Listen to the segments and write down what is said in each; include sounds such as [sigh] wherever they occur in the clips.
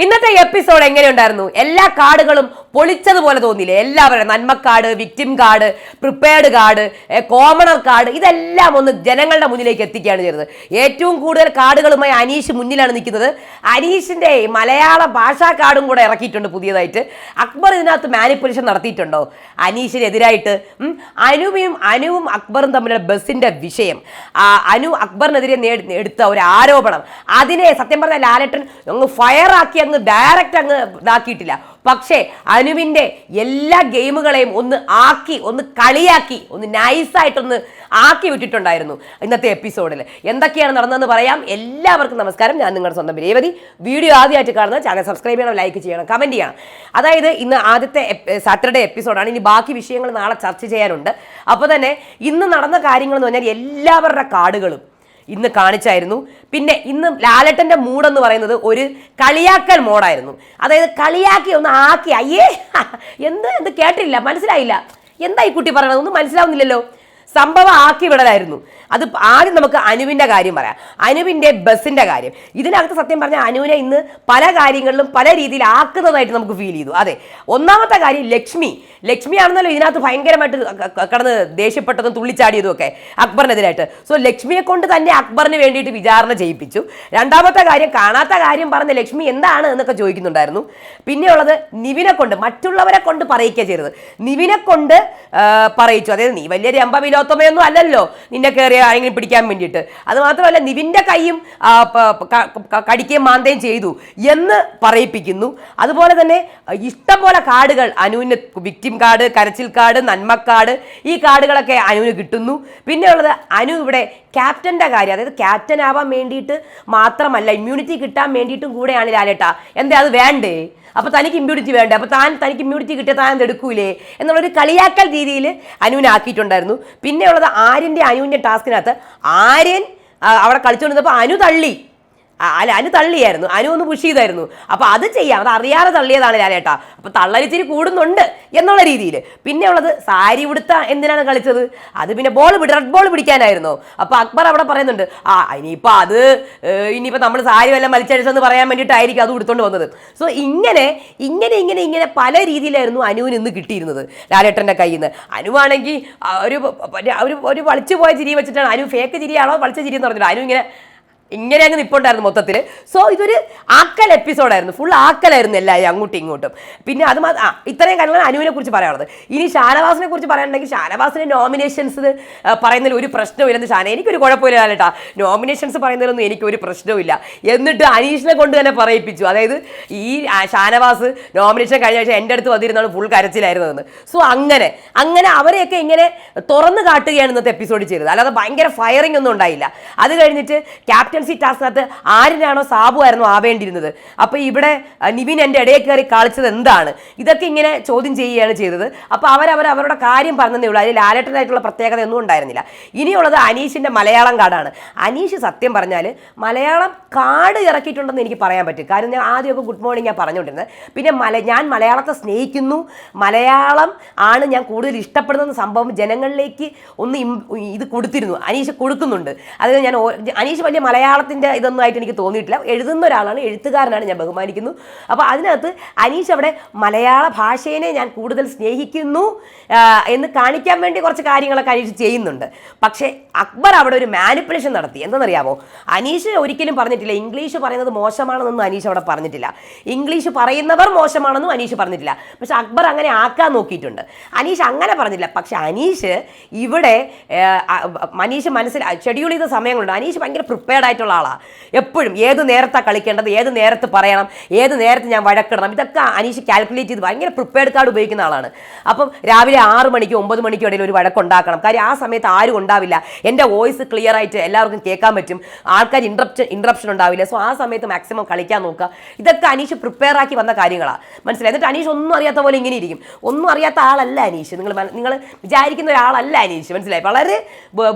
ഇന്നത്തെ എപ്പിസോഡ് എങ്ങനെയുണ്ടായിരുന്നു എല്ലാ കാർഡുകളും പൊളിച്ചതുപോലെ തോന്നിയില്ലേ? എല്ലാവരും നന്മക്കാട് victim card prepared card commoner card ഇതെല്ലാം ഒന്ന് ജനങ്ങളുടെ മുന്നിലേക്ക് എത്തിക്കുകയാണ് ചെയ്തത്. ഏറ്റവും കൂടുതൽ കാർഡുകളുമായി അനീഷ് മുന്നിലാണ് നിൽക്കുന്നത്. അനീഷിന്റെ മലയാള ഭാഷാ കാർഡും കൂടെ ഇറക്കിയിട്ടുണ്ട് പുതിയതായിട്ട്. അക്ബർ ഇതിനകത്ത് മാനിപ്പുലേഷൻ നടത്തിയിട്ടുണ്ടോ? അനീഷിനെതിരായിട്ട് അനുവും അനുവും അക്ബറും തമ്മിലുള്ള ബസ്സിന്റെ വിഷയം. അനു അക്ബറിനെതിരെ എടുത്ത ഒരു ആരോപണം. അതിനെ സത്യം പറഞ്ഞ ലാലട്ടൻ അങ്ങ് ഫയർ ആക്കി അങ്ങ് ഡയറക്റ്റ് അങ്ങ് ഇതാക്കിയിട്ടില്ല. പക്ഷേ അനുവിന്റെ എല്ലാ ഗെയിമുകളെയും ഒന്ന് ആക്കി ഒന്ന് കളിയാക്കി ഒന്ന് നൈസായിട്ടൊന്ന് ആക്കി വിട്ടിട്ടുണ്ടായിരുന്നു ഇന്നത്തെ എപ്പിസോഡിൽ എന്തൊക്കെയാണ് നടന്നതെന്ന് പറയാം. എല്ലാവർക്കും നമസ്കാരം. ഞാൻ നിങ്ങളുടെ സ്വന്തം രേവതി. വീഡിയോ ആദ്യമായിട്ട് കാണുന്നത് ചാനൽ സബ്സ്ക്രൈബ് ചെയ്യണം ലൈക്ക് ചെയ്യണം കമന്റ് ചെയ്യണം. അതായത് ഇന്ന് ആദ്യത്തെ സാറ്റർഡേ എപ്പിസോഡാണ്. ഇനി ബാക്കി വിഷയങ്ങൾ നാളെ ചർച്ച ചെയ്യാനുണ്ട്. അപ്പോൾ തന്നെ ഇന്ന് നടന്ന കാര്യങ്ങൾ എന്ന് പറഞ്ഞാൽ എല്ലാവരുടെ കാർഡുകളും ഇന്ന് കാണിച്ചായിരുന്നു. പിന്നെ ഇന്ന് ലാലട്ടന്റെ മൂടെന്ന് പറയുന്നത് ഒരു കളിയാക്കൽ മോഡായിരുന്നു. അതായത് കളിയാക്കി ഒന്ന് ആക്കി. അയ്യേ എന്ത്? എന്ത് കേട്ടില്ല മനസ്സിലായില്ല. എന്താ ഈ കുട്ടി പറയണത് ഒന്നും മനസ്സിലാവുന്നില്ലല്ലോ. സംഭവം ആക്കി വിടലായിരുന്നു. അത് ആദ്യം നമുക്ക് അനുവിന്റെ കാര്യം പറയാം. അനുവിന്റെ ബസ്സിന്റെ കാര്യം. ഇതിനകത്ത് സത്യം പറഞ്ഞാൽ അനുവിനെ ഇന്ന് പല കാര്യങ്ങളിലും പല രീതിയിൽ ആക്കുന്നതായിട്ട് നമുക്ക് ഫീൽ ചെയ്തു. അതെ ഒന്നാമത്തെ കാര്യം ലക്ഷ്മി. ലക്ഷ്മി ആണെന്നല്ലോ ഇതിനകത്ത് ഭയങ്കരമായിട്ട് കടന്ന് ദേഷ്യപ്പെട്ടതും തുള്ളിച്ചാടിയതും ഒക്കെ അക്ബറിനെതിരായിട്ട്. സോ ലക്ഷ്മിയെ കൊണ്ട് തന്നെ അക്ബറിന് വേണ്ടിയിട്ട് വിചാരണ ചെയ്യിപ്പിച്ചു. രണ്ടാമത്തെ കാര്യം കാണാത്ത കാര്യം പറഞ്ഞ ലക്ഷ്മി എന്താണ് എന്നൊക്കെ ചോദിക്കുന്നുണ്ടായിരുന്നു. പിന്നെയുള്ളത് നിവിനെ കൊണ്ട് മറ്റുള്ളവരെ കൊണ്ട് പറയിക്കുക ചെയ്തത്. നിവിനെ കൊണ്ട് പറയിച്ചു. അതായത് നീ വലിയ രമ്പ വിലോത്തമയൊന്നും അല്ലല്ലോ നിന്നെ കയറിയ ആരെങ്കിലും പിടിക്കാൻ വേണ്ടിയിട്ട്. അത് മാത്രമല്ല നിവിന്റെ കൈയും കടിക്കുകയും മാന്തയും ചെയ്തു എന്ന് പറയിപ്പിക്കുന്നു. അതുപോലെ തന്നെ ഇഷ്ടംപോലെ കാർഡുകൾ അനുവിന് വിക്ടിം കാർഡ് കരച്ചിൽ കാർഡ് നന്മ കാർഡ് ഈ കാർഡുകളൊക്കെ അനുവിന് കിട്ടുന്നു. പിന്നെയുള്ളത് അനു ഇവിടെ ക്യാപ്റ്റന്റെ കാര്യം അതായത് ക്യാപ്റ്റൻ ആവാൻ വേണ്ടിയിട്ട് മാത്രമല്ല ഇമ്മ്യൂണിറ്റി കിട്ടാൻ വേണ്ടിയിട്ടും കൂടെയാണ് ലാലേട്ട. എന്താ അത് വേണ്ടേ? അപ്പോൾ തനിക്ക് ഇമ്മ്യൂണിറ്റി വേണ്ടേ? അപ്പോൾ താൻ തനിക്ക് ഇമ്മ്യൂണിറ്റി കിട്ടിയ താൻ അത് എടുക്കൂലേ? എന്നുള്ളൊരു കളിയാക്കൽ രീതിയിൽ അനുവിനാക്കിയിട്ടുണ്ടായിരുന്നു പിന്നെയുള്ളത് ആര്യന്റെ അനുവിന്റെ ടാസ്കിനകത്ത് ആര്യൻ അവിടെ കളിച്ചുകൊണ്ടിരുന്നപ്പോൾ അനു തള്ളി. അല്ല അനു തള്ളിയായിരുന്നു. അനു ഒന്ന് പുഷ് ചെയ്തായിരുന്നു. അപ്പൊ അത് ചെയ്യാം. അത് അറിയാതെ തള്ളിയതാണ് ലാലേട്ടാ. അപ്പൊ തള്ളലിച്ചിരി കൂടുന്നുണ്ട് എന്നുള്ള രീതിയിൽ പിന്നെ ഉള്ളത് സാരി ഉടുത്ത എന്തിനാണ് കളിച്ചത്? അത് പിന്നെ ബോൾ പിടി റെഡ് ബോൾ പിടിക്കാനായിരുന്നോ. അപ്പൊ അക്ബർ അവിടെ പറയുന്നുണ്ട് ആ ഇനിയിപ്പോ അത് ഇനിയിപ്പോ നമ്മൾ സാരി വല്ലതും വലിച്ചടിച്ചെന്ന് പറയാൻ വേണ്ടിയിട്ടായിരിക്കും അത് ഉടുത്തോണ്ട് വന്നത്. സോ ഇങ്ങനെ ഇങ്ങനെ ഇങ്ങനെ ഇങ്ങനെ പല രീതിയിലായിരുന്നു അനുവിന് ഇന്ന് കിട്ടിയിരുന്നത് ലാലേട്ടന്റെ കയ്യിൽ നിന്ന് അനുവാണെങ്കിൽ ഒരു ഒരു ഒരു വളിച്ചു പോയ ചിരി വെച്ചിട്ടാണ്. അനു ഫേക്ക് ചിരിയാണോ വളിച്ച ചിരി എന്ന് പറഞ്ഞിട്ട്. അനു ഇങ്ങനെ ഇങ്ങനെ അങ്ങ് നിപ്പുണ്ടായിരുന്നു മൊത്തത്തിൽ സോ ഇതൊരു ആക്കൽ എപ്പിസോഡായിരുന്നു. ഫുൾ ആക്കലായിരുന്നു എല്ലാവരും അങ്ങോട്ടും ഇങ്ങോട്ടും. പിന്നെ അത് ആ ഇത്രയും കാര്യങ്ങൾ അനുവിനെ കുറിച്ച് പറയാനുള്ളത്. ഇനി ഷാനവാസിനെ കുറിച്ച് പറയാനുണ്ടെങ്കിൽ ഷാനവാസിന് നോമിനേഷൻസ് പറയുന്നതിൽ ഒരു പ്രശ്നമില്ലെന്ന് ഷാന എനിക്കൊരു കുഴപ്പമില്ല കേട്ടാ നോമിനേഷൻസ് പറയുന്നതിലൊന്നും എനിക്കൊരു പ്രശ്നവുമില്ല. എന്നിട്ട് അനീഷിനെ കൊണ്ട് തന്നെ പറയിപ്പിച്ചു. അതായത് ഈ ഷാനവാസ് നോമിനേഷൻ കഴിഞ്ഞ ആഴ്ച എന്റെ അടുത്ത് വന്നിരുന്നാണ് ഫുൾ കരച്ചിലായിരുന്നതെന്ന്. സോ അങ്ങനെ അങ്ങനെ അവരെയൊക്കെ ഇങ്ങനെ തുറന്നു കാട്ടുകയാണ് ഇന്നത്തെ എപ്പിസോഡ് ചെയ്തത്. അല്ലാതെ ഭയങ്കര ഫയറിംഗ് ഒന്നും ഉണ്ടായില്ല. അത് കഴിഞ്ഞിട്ട് ക്യാപ്റ്റൻസി ടാസ്കിനകത്ത് ആരിനാണോ സാബു ആയിരുന്നു ആവേണ്ടിയിരുന്നത്? അപ്പോൾ ഇവിടെ നിവിൻ എന്റെ ഇടയിൽ കയറി കളിച്ചത് എന്താണ്? ഇതൊക്കെ ഇങ്ങനെ ചോദ്യം ചെയ്യുകയാണ് ചെയ്തത്. അപ്പോൾ അവരവർ അവരുടെ കാര്യം പറഞ്ഞതേ ഉള്ളൂ. അതിൽ ലാലേട്ടനായിട്ടുള്ള പ്രത്യേകത ഒന്നും ഉണ്ടായിരുന്നില്ല. ഇനിയുള്ളത് അനീഷിന്റെ മലയാളം കാർഡാണ്. അനീഷ് സത്യം പറഞ്ഞാൽ മലയാളം കാർഡ് ഇറക്കിയിട്ടുണ്ടെന്ന് എനിക്ക് പറയാൻ പറ്റും. കാരണം ഞാൻ ആദ്യമൊക്കെ ഗുഡ് മോർണിംഗ് ഞാൻ പറഞ്ഞുകൊണ്ടിരുന്നത്. പിന്നെ മല ഞാൻ മലയാളത്തെ സ്നേഹിക്കുന്നു. മലയാളം ആണ് ഞാൻ കൂടുതൽ ഇഷ്ടപ്പെടുന്ന സംഭവം ജനങ്ങളിലേക്ക് ഒന്ന് ഇത് കൊടുത്തിരുന്നു. അനീഷ് കൊടുക്കുന്നുണ്ട്. അതായത് ഞാൻ അനീഷ് വലിയ മലയാളത്തിന്റെ ഇതൊന്നും ആയിട്ട് എനിക്ക് തോന്നിയിട്ടില്ല. എഴുതുന്ന ഒരാളാണ് എഴുത്തുകാരനാണ് ഞാൻ ബഹുമാനിക്കുന്നു. അപ്പോൾ അതിനകത്ത് അനീഷ് അവിടെ മലയാള ഭാഷയെ ഞാൻ കൂടുതൽ സ്നേഹിക്കുന്നു എന്ന് കാണിക്കാൻ വേണ്ടി കുറച്ച് കാര്യങ്ങളൊക്കെ അനീഷ് ചെയ്യുന്നുണ്ട്. പക്ഷേ അക്ബർ അവിടെ ഒരു മാനിപ്പുലേഷൻ നടത്തി. എന്താണെന്നറിയാമോ അനീഷ് ഒരിക്കലും പറഞ്ഞിട്ടില്ല. ഇംഗ്ലീഷ് പറയുന്നത് മോശമാണെന്നൊന്നും അനീഷ് അവിടെ പറഞ്ഞിട്ടില്ല. ഇംഗ്ലീഷ് പറയുന്നവർ മോശമാണെന്നും അനീഷ് പറഞ്ഞിട്ടില്ല. പക്ഷെ അക്ബർ അങ്ങനെ ആക്കാൻ നോക്കിയിട്ടുണ്ട്. അനീഷ് അങ്ങനെ പറഞ്ഞില്ല. പക്ഷെ അനീഷ് ഇവിടെ അനീഷ് മനസ്സിൽ ഷെഡ്യൂൾ ചെയ്ത സമയങ്ങളുണ്ട്. അനീഷ് ഭയങ്കര പ്രിപ്പയർഡ് ആയിട്ടുള്ള ആളാണ് എപ്പോഴും ഏത് നേരത്താണ് കളിക്കേണ്ടത് ഏത് നേരത്ത് പറയണം ഏത് നേരത്ത് ഞാൻ വഴക്കിടണം ഇതൊക്കെ അനീഷ് കാൽക്കുലേറ്റ് ചെയ്ത് ഭയങ്കര പ്രിപ്പയർഡ് കാർഡ് ഉപയോഗിക്കുന്ന ആളാണ്. അപ്പം രാവിലെ ആറ് മണിക്ക് ഒമ്പത് മണിക്കോ ഇടയിൽ ഒരു വഴക്കുണ്ടാക്കണം. കാര്യം ആ സമയത്ത് ആരും ഉണ്ടാവില്ല. എന്റെ വോയിസ് ക്ലിയർ ആയിട്ട് എല്ലാവർക്കും കേൾക്കാൻ പറ്റും. ആൾക്കാർ ഇൻട്രപ്ഷൻ ഇൻട്രപ്ഷൻ ഉണ്ടാവില്ല. സോ ആ സമയത്ത് മാക്സിമം കളിക്കാൻ നോക്കുക. ഇതൊക്കെ അനീഷ് പ്രിപ്പയർ ആക്കി വന്ന കാര്യങ്ങളാണ് മനസ്സിലായി? എന്നിട്ട് അനീഷ് ഒന്നും അറിയാത്ത പോലെ ഇങ്ങനെ ഇരിക്കും. ഒന്നും അറിയാത്ത ആളല്ല അനീഷ്. നിങ്ങൾ നിങ്ങൾ വിചാരിക്കുന്ന ഒരാളല്ല അനീഷ്. മനസ്സിലായി? വളരെ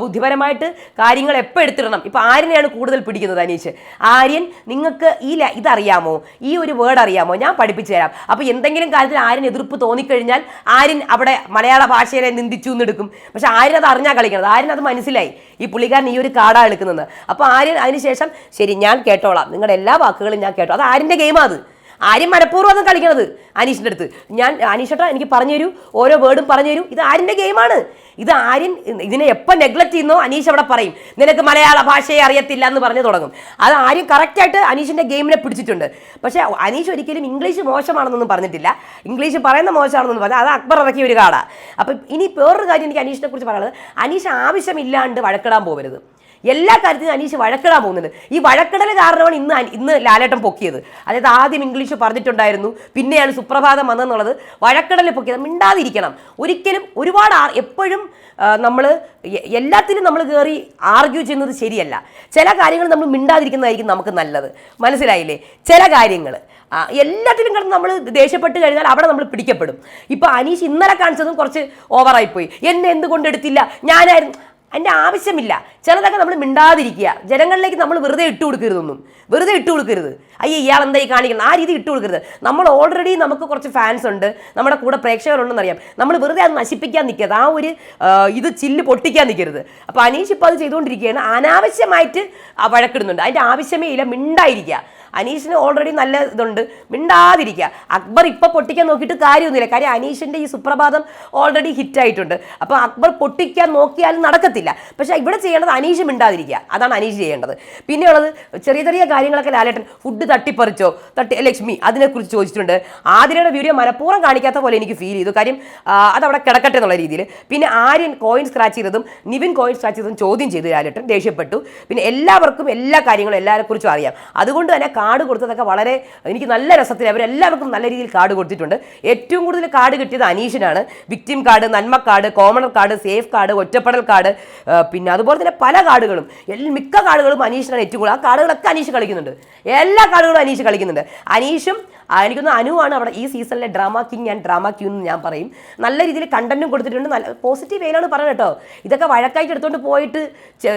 ബുദ്ധിപരമായിട്ട് കാര്യങ്ങൾ എപ്പോൾ എടുത്തിടണം? ഇപ്പോൾ ആരിനെയാണ് കൂടുതൽ പിടിക്കുന്നത് അനീഷ്. ആര്യൻ നിങ്ങൾക്ക് ഈ ഇതറിയാമോ? ഈ ഒരു വേർഡ് അറിയാമോ? ഞാൻ പഠിപ്പിച്ചു തരാം. അപ്പോൾ എന്തെങ്കിലും കാര്യത്തിൽ ആര്യൻ എതിർപ്പ് തോന്നിക്കഴിഞ്ഞാൽ ആര്യൻ അവിടെ മലയാള ഭാഷയെ നിന്ദിച്ചു എന്നെടുക്കും. പക്ഷെ ആര്യൻ അത് അറിഞ്ഞാൽ കളിക്കണത്. ആര്യൻ അത് മനസ്സിലായി. ഈ പുള്ളിക്കാരൻ ഈ ഒരു കാടാണ് എടുക്കുന്നത്. അപ്പോൾ ആര്യൻ അതിനുശേഷം ശരി ഞാൻ കേട്ടോളാം. നിങ്ങളുടെ എല്ലാ വാക്കുകളും ഞാൻ കേട്ടോ അത് ആര്യന്റെ ഗെയിമാണ് അത്. ആര്യം മനഃപൂർവം ഒന്നും കളിക്കണത്. അനീഷിന്റെ അടുത്ത്. ഞാൻ അനീഷേട്ടാ എനിക്ക് പറഞ്ഞു തരൂ ഓരോ വേർഡും പറഞ്ഞു തരൂ ഇത് ആരിന്റെ ഗെയിമാണ് ഇത് ആര്യൻ ഇതിനെ എപ്പോൾ നെഗ്ലക്ട് ചെയ്യുന്നോ അനീഷ് അവിടെ പറയും. നിനക്ക് മലയാള ഭാഷയെ അറിയത്തില്ല എന്ന് പറഞ്ഞു തുടങ്ങും. അത് ആര്യം കറക്റ്റായിട്ട് അനീഷിന്റെ ഗെയിമിനെ പിടിച്ചിട്ടുണ്ട്. പക്ഷേ അനീഷ് ഒരിക്കലും ഇംഗ്ലീഷ് മോശമാണെന്നൊന്നും പറഞ്ഞിട്ടില്ല. ഇംഗ്ലീഷ് പറയുന്ന മോശമാണെന്നൊന്നും പറഞ്ഞാൽ അത് അക്ബർ ഇറക്കിയ ഒരു കാടാണ് അപ്പം ഇനി വേറൊരു കാര്യം എനിക്ക് അനീഷിനെ കുറിച്ച് പറയാനുള്ളത്. അനീഷ് ആവശ്യമില്ലാണ്ട് വഴക്കിടാൻ പോകരുത് എല്ലാ കാര്യത്തിനും അനീഷ് വഴക്കിടാൻ പോകുന്നുണ്ട് ഈ വഴക്കിടൽ കാരണമാണ് ഇന്ന് ഇന്ന് ലാലേട്ടൻ പൊക്കിയത്. അതായത് ആദ്യം ഇംഗ്ലീഷ് പറഞ്ഞിട്ടുണ്ടായിരുന്നു. പിന്നെയാണ് സുപ്രഭാതം വന്നെന്നുള്ളത്. വഴക്കിടൽ പൊക്കിയത്. മിണ്ടാതിരിക്കണം. ഒരിക്കലും ഒരുപാട് എപ്പോഴും നമ്മൾ എല്ലാത്തിനും നമ്മൾ കയറി ആർഗ്യൂ ചെയ്യുന്നത് ശരിയല്ല. ചില കാര്യങ്ങൾ നമ്മൾ മിണ്ടാതിരിക്കുന്നതായിരിക്കും നമുക്ക് നല്ലത്. മനസ്സിലായില്ലേ? ചില കാര്യങ്ങൾ എല്ലാത്തിലും കിടന്ന് നമ്മൾ ദേഷ്യപ്പെട്ട് കഴിഞ്ഞാൽ അവിടെ നമ്മൾ പിടിക്കപ്പെടും. ഇപ്പോൾ അനീഷ് ഇന്നലെ കാണിച്ചതും കുറച്ച് ഓവറായിപ്പോയി എന്നെ എന്തുകൊണ്ട് എടുത്തില്ല? ഞാനായിരുന്നു അതിന്റെ ആവശ്യമില്ല. ചിലതൊക്കെ നമ്മൾ മിണ്ടാതിരിക്കുക. ജനങ്ങളിലേക്ക് നമ്മൾ വെറുതെ ഇട്ട് കൊടുക്കരുതൊന്നും. വെറുതെ ഇട്ട് കൊടുക്കരുത്. അയ്യ ഇയാൾ എന്തായി കാണിക്കണം ആ രീതി ഇട്ട് കൊടുക്കരുത്. നമ്മൾ ഓൾറെഡി നമുക്ക് കുറച്ച് ഫാൻസ് ഉണ്ട്. നമ്മുടെ കൂടെ പ്രേക്ഷകരുണ്ടെന്ന് അറിയാം നമ്മൾ വെറുതെ അത് നശിപ്പിക്കാൻ നിൽക്കരുത്. ആ ഒരു ഇത് ചില്ല് പൊട്ടിക്കാൻ നിൽക്കരുത്. അപ്പോൾ അനീഷ് ഇപ്പോൾ അത് ചെയ്തുകൊണ്ടിരിക്കുകയാണ്. അനാവശ്യമായിട്ട് വഴക്കിടുന്നുണ്ട്. അതിന്റെ ആവശ്യമേ ഇല്ല. മിണ്ടായിരിക്കുക. അനീഷിന് ഓൾറെഡി നല്ല ഇതുണ്ട്. മിണ്ടാതിരിക്കുക. അക്ബർ ഇപ്പോൾ പൊട്ടിക്കാൻ നോക്കിയിട്ട് കാര്യമൊന്നുമില്ല. കാര്യം അനീഷിന്റെ ഈ സുപ്രഭാതം ഓൾറെഡി ഹിറ്റ് ആയിട്ടുണ്ട്. അപ്പോൾ അക്ബർ പൊട്ടിക്കാൻ നോക്കിയാലും നടക്കത്തില്ല. പക്ഷേ ഇവിടെ ചെയ്യേണ്ടത് അനീഷ് മിണ്ടാതിരിക്കുക. അതാണ് അനീഷ് ചെയ്യേണ്ടത്. പിന്നെയുള്ളത് ചെറിയ ചെറിയ കാര്യങ്ങളൊക്കെ ലാലേട്ടൻ ഫുഡ് തട്ടിപ്പറിച്ചോ? തട്ടി ലക്ഷ്മി അതിനെക്കുറിച്ച് ചോദിച്ചിട്ടുണ്ട്. ആതിരയുടെ വീഡിയോ മനഃപൂർവം കാണിക്കാത്ത പോലെ എനിക്ക് ഫീൽ ചെയ്തു. കാര്യം അതവിടെ കിടക്കട്ടെ എന്നുള്ള രീതിയിൽ. പിന്നെ ആര്യൻ കോയിൻ സ്ക്രാച്ച് ചെയ്തതും നിവിൻ കോയിൻ സ്ക്രാച്ച് ചെയ്തതും ചോദ്യം ചെയ്തു ലാലേട്ടൻ. ദേഷ്യപ്പെട്ടു. പിന്നെ എല്ലാവർക്കും എല്ലാ കാര്യങ്ങളും എല്ലാവരെക്കുറിച്ചും അറിയാം. അതുകൊണ്ട് തന്നെ കാർഡ് കൊടുത്തതൊക്കെ വളരെ എനിക്ക് നല്ല രസത്തിൽ അവരെല്ലാവർക്കും നല്ല രീതിയിൽ കാർഡ് കൊടുത്തിട്ടുണ്ട്. ഏറ്റവും കൂടുതൽ കാർഡ് കിട്ടിയത് അനീഷിനാണ്. വിക്ടിം കാർഡ് നന്മ card commoner card safe card ഒറ്റപ്പെടൽ കാർഡ് പിന്നെ അതുപോലെ തന്നെ പല കാർഡുകളും. മിക്ക കാർഡുകളും അനീഷിനാണ് ഏറ്റവും കൂടുതൽ. ആ കാർഡുകളൊക്കെ അനീഷ് കളിക്കുന്നുണ്ട്. എല്ലാ കാർഡുകളും അനീഷ് കളിക്കുന്നുണ്ട്. അനീഷും എനിക്കൊന്ന് അനുവാണ് അവിടെ ഈ സീസണിലെ drama king and drama queen എന്ന് ഞാൻ പറയും. നല്ല രീതിയിൽ കണ്ടന്റും കൊടുത്തിട്ടുണ്ട്. നല്ല പോസിറ്റീവ് വേയിലാണ് പറയുന്നത് കേട്ടോ. ഇതൊക്കെ വഴക്കായിട്ട് എടുത്തുകൊണ്ട് പോയിട്ട്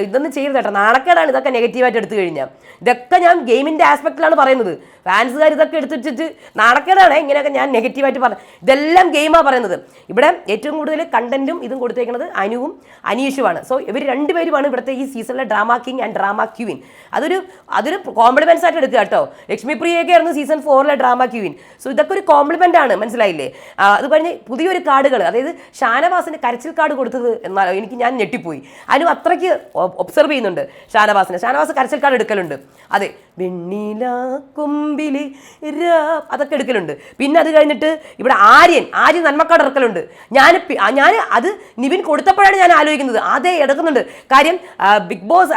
ഇതൊന്നും ചെയ്യരുത് കേട്ടോ. നാണക്കേടാണ് ഇതൊക്കെ നെഗറ്റീവായിട്ട് എടുത്തു കഴിഞ്ഞാൽ ഇതൊക്കെ ഞാൻ ഗെയിമിന്റെ ആസ്പെക്റ്റിലാണ് പറയുന്നത്. ഫാൻസുകാർ ഇതൊക്കെ എടുത്തിട്ട് നാണക്കേടാണ്. ഇങ്ങനെയൊക്കെ ഞാൻ നെഗറ്റീവായിട്ട് പറഞ്ഞു ഇതെല്ലാം ഗെയിമാണ് പറയുന്നത്. ഇവിടെ ഏറ്റവും കൂടുതൽ കണ്ടന്റും ഇതും കൊടുത്തേക്കുന്നത് അനുവും അനീഷുമാണ് സോ ഇവർ രണ്ടുപേരുമാണ് ഇവിടുത്തെ ഈ സീസണിലെ drama king and drama queen. അതൊരു അതൊരു കോംപ്ലിമെൻസ് ആയിട്ട് എടുക്കുക കേട്ടോ. ലക്ഷ്മി പ്രിയൊക്കെ ആയിരുന്നു സീസൺ ഫോറിലെ ഡ്രാമ ക്യൂവിൻ സോ ഇതൊക്കെ ഒരു കോംപ്ലിമെന്റ് ആണ് മനസ്സിലായില്ലേ? അത് പറഞ്ഞ് പുതിയൊരു കാർഡുകൾ അതായത് ഷാനവാസിന് കരച്ചിൽ കാർഡ് കൊടുത്തത് എന്നാൽ എനിക്ക് ഞാൻ ഞെട്ടിപ്പോയി. അനു അത്രയ്ക്ക് ഒബ്സർവ് ചെയ്യുന്നുണ്ട് ഷാനവാസിനെ. ഷാനവാസ് കരച്ചിൽ കാർഡ് എടുക്കലുണ്ട്. അതെ വെണ്ണില കൊമ്പിൽ രാ അതൊക്കെ എടുക്കലുണ്ട്. പിന്നെ അത് കഴിഞ്ഞിട്ട് ഇവിടെ ആര്യൻ ആര്യൻ നന്മക്കാട് ഇറക്കലുണ്ട്. ഞാൻ ഞാൻ അത് നിവിൻ കൊടുത്തപ്പോഴാണ് ഞാൻ ആലോചിക്കുന്നത്. അതേ എടുക്കുന്നുണ്ട്. കാര്യം ബിഗ് ബോസ്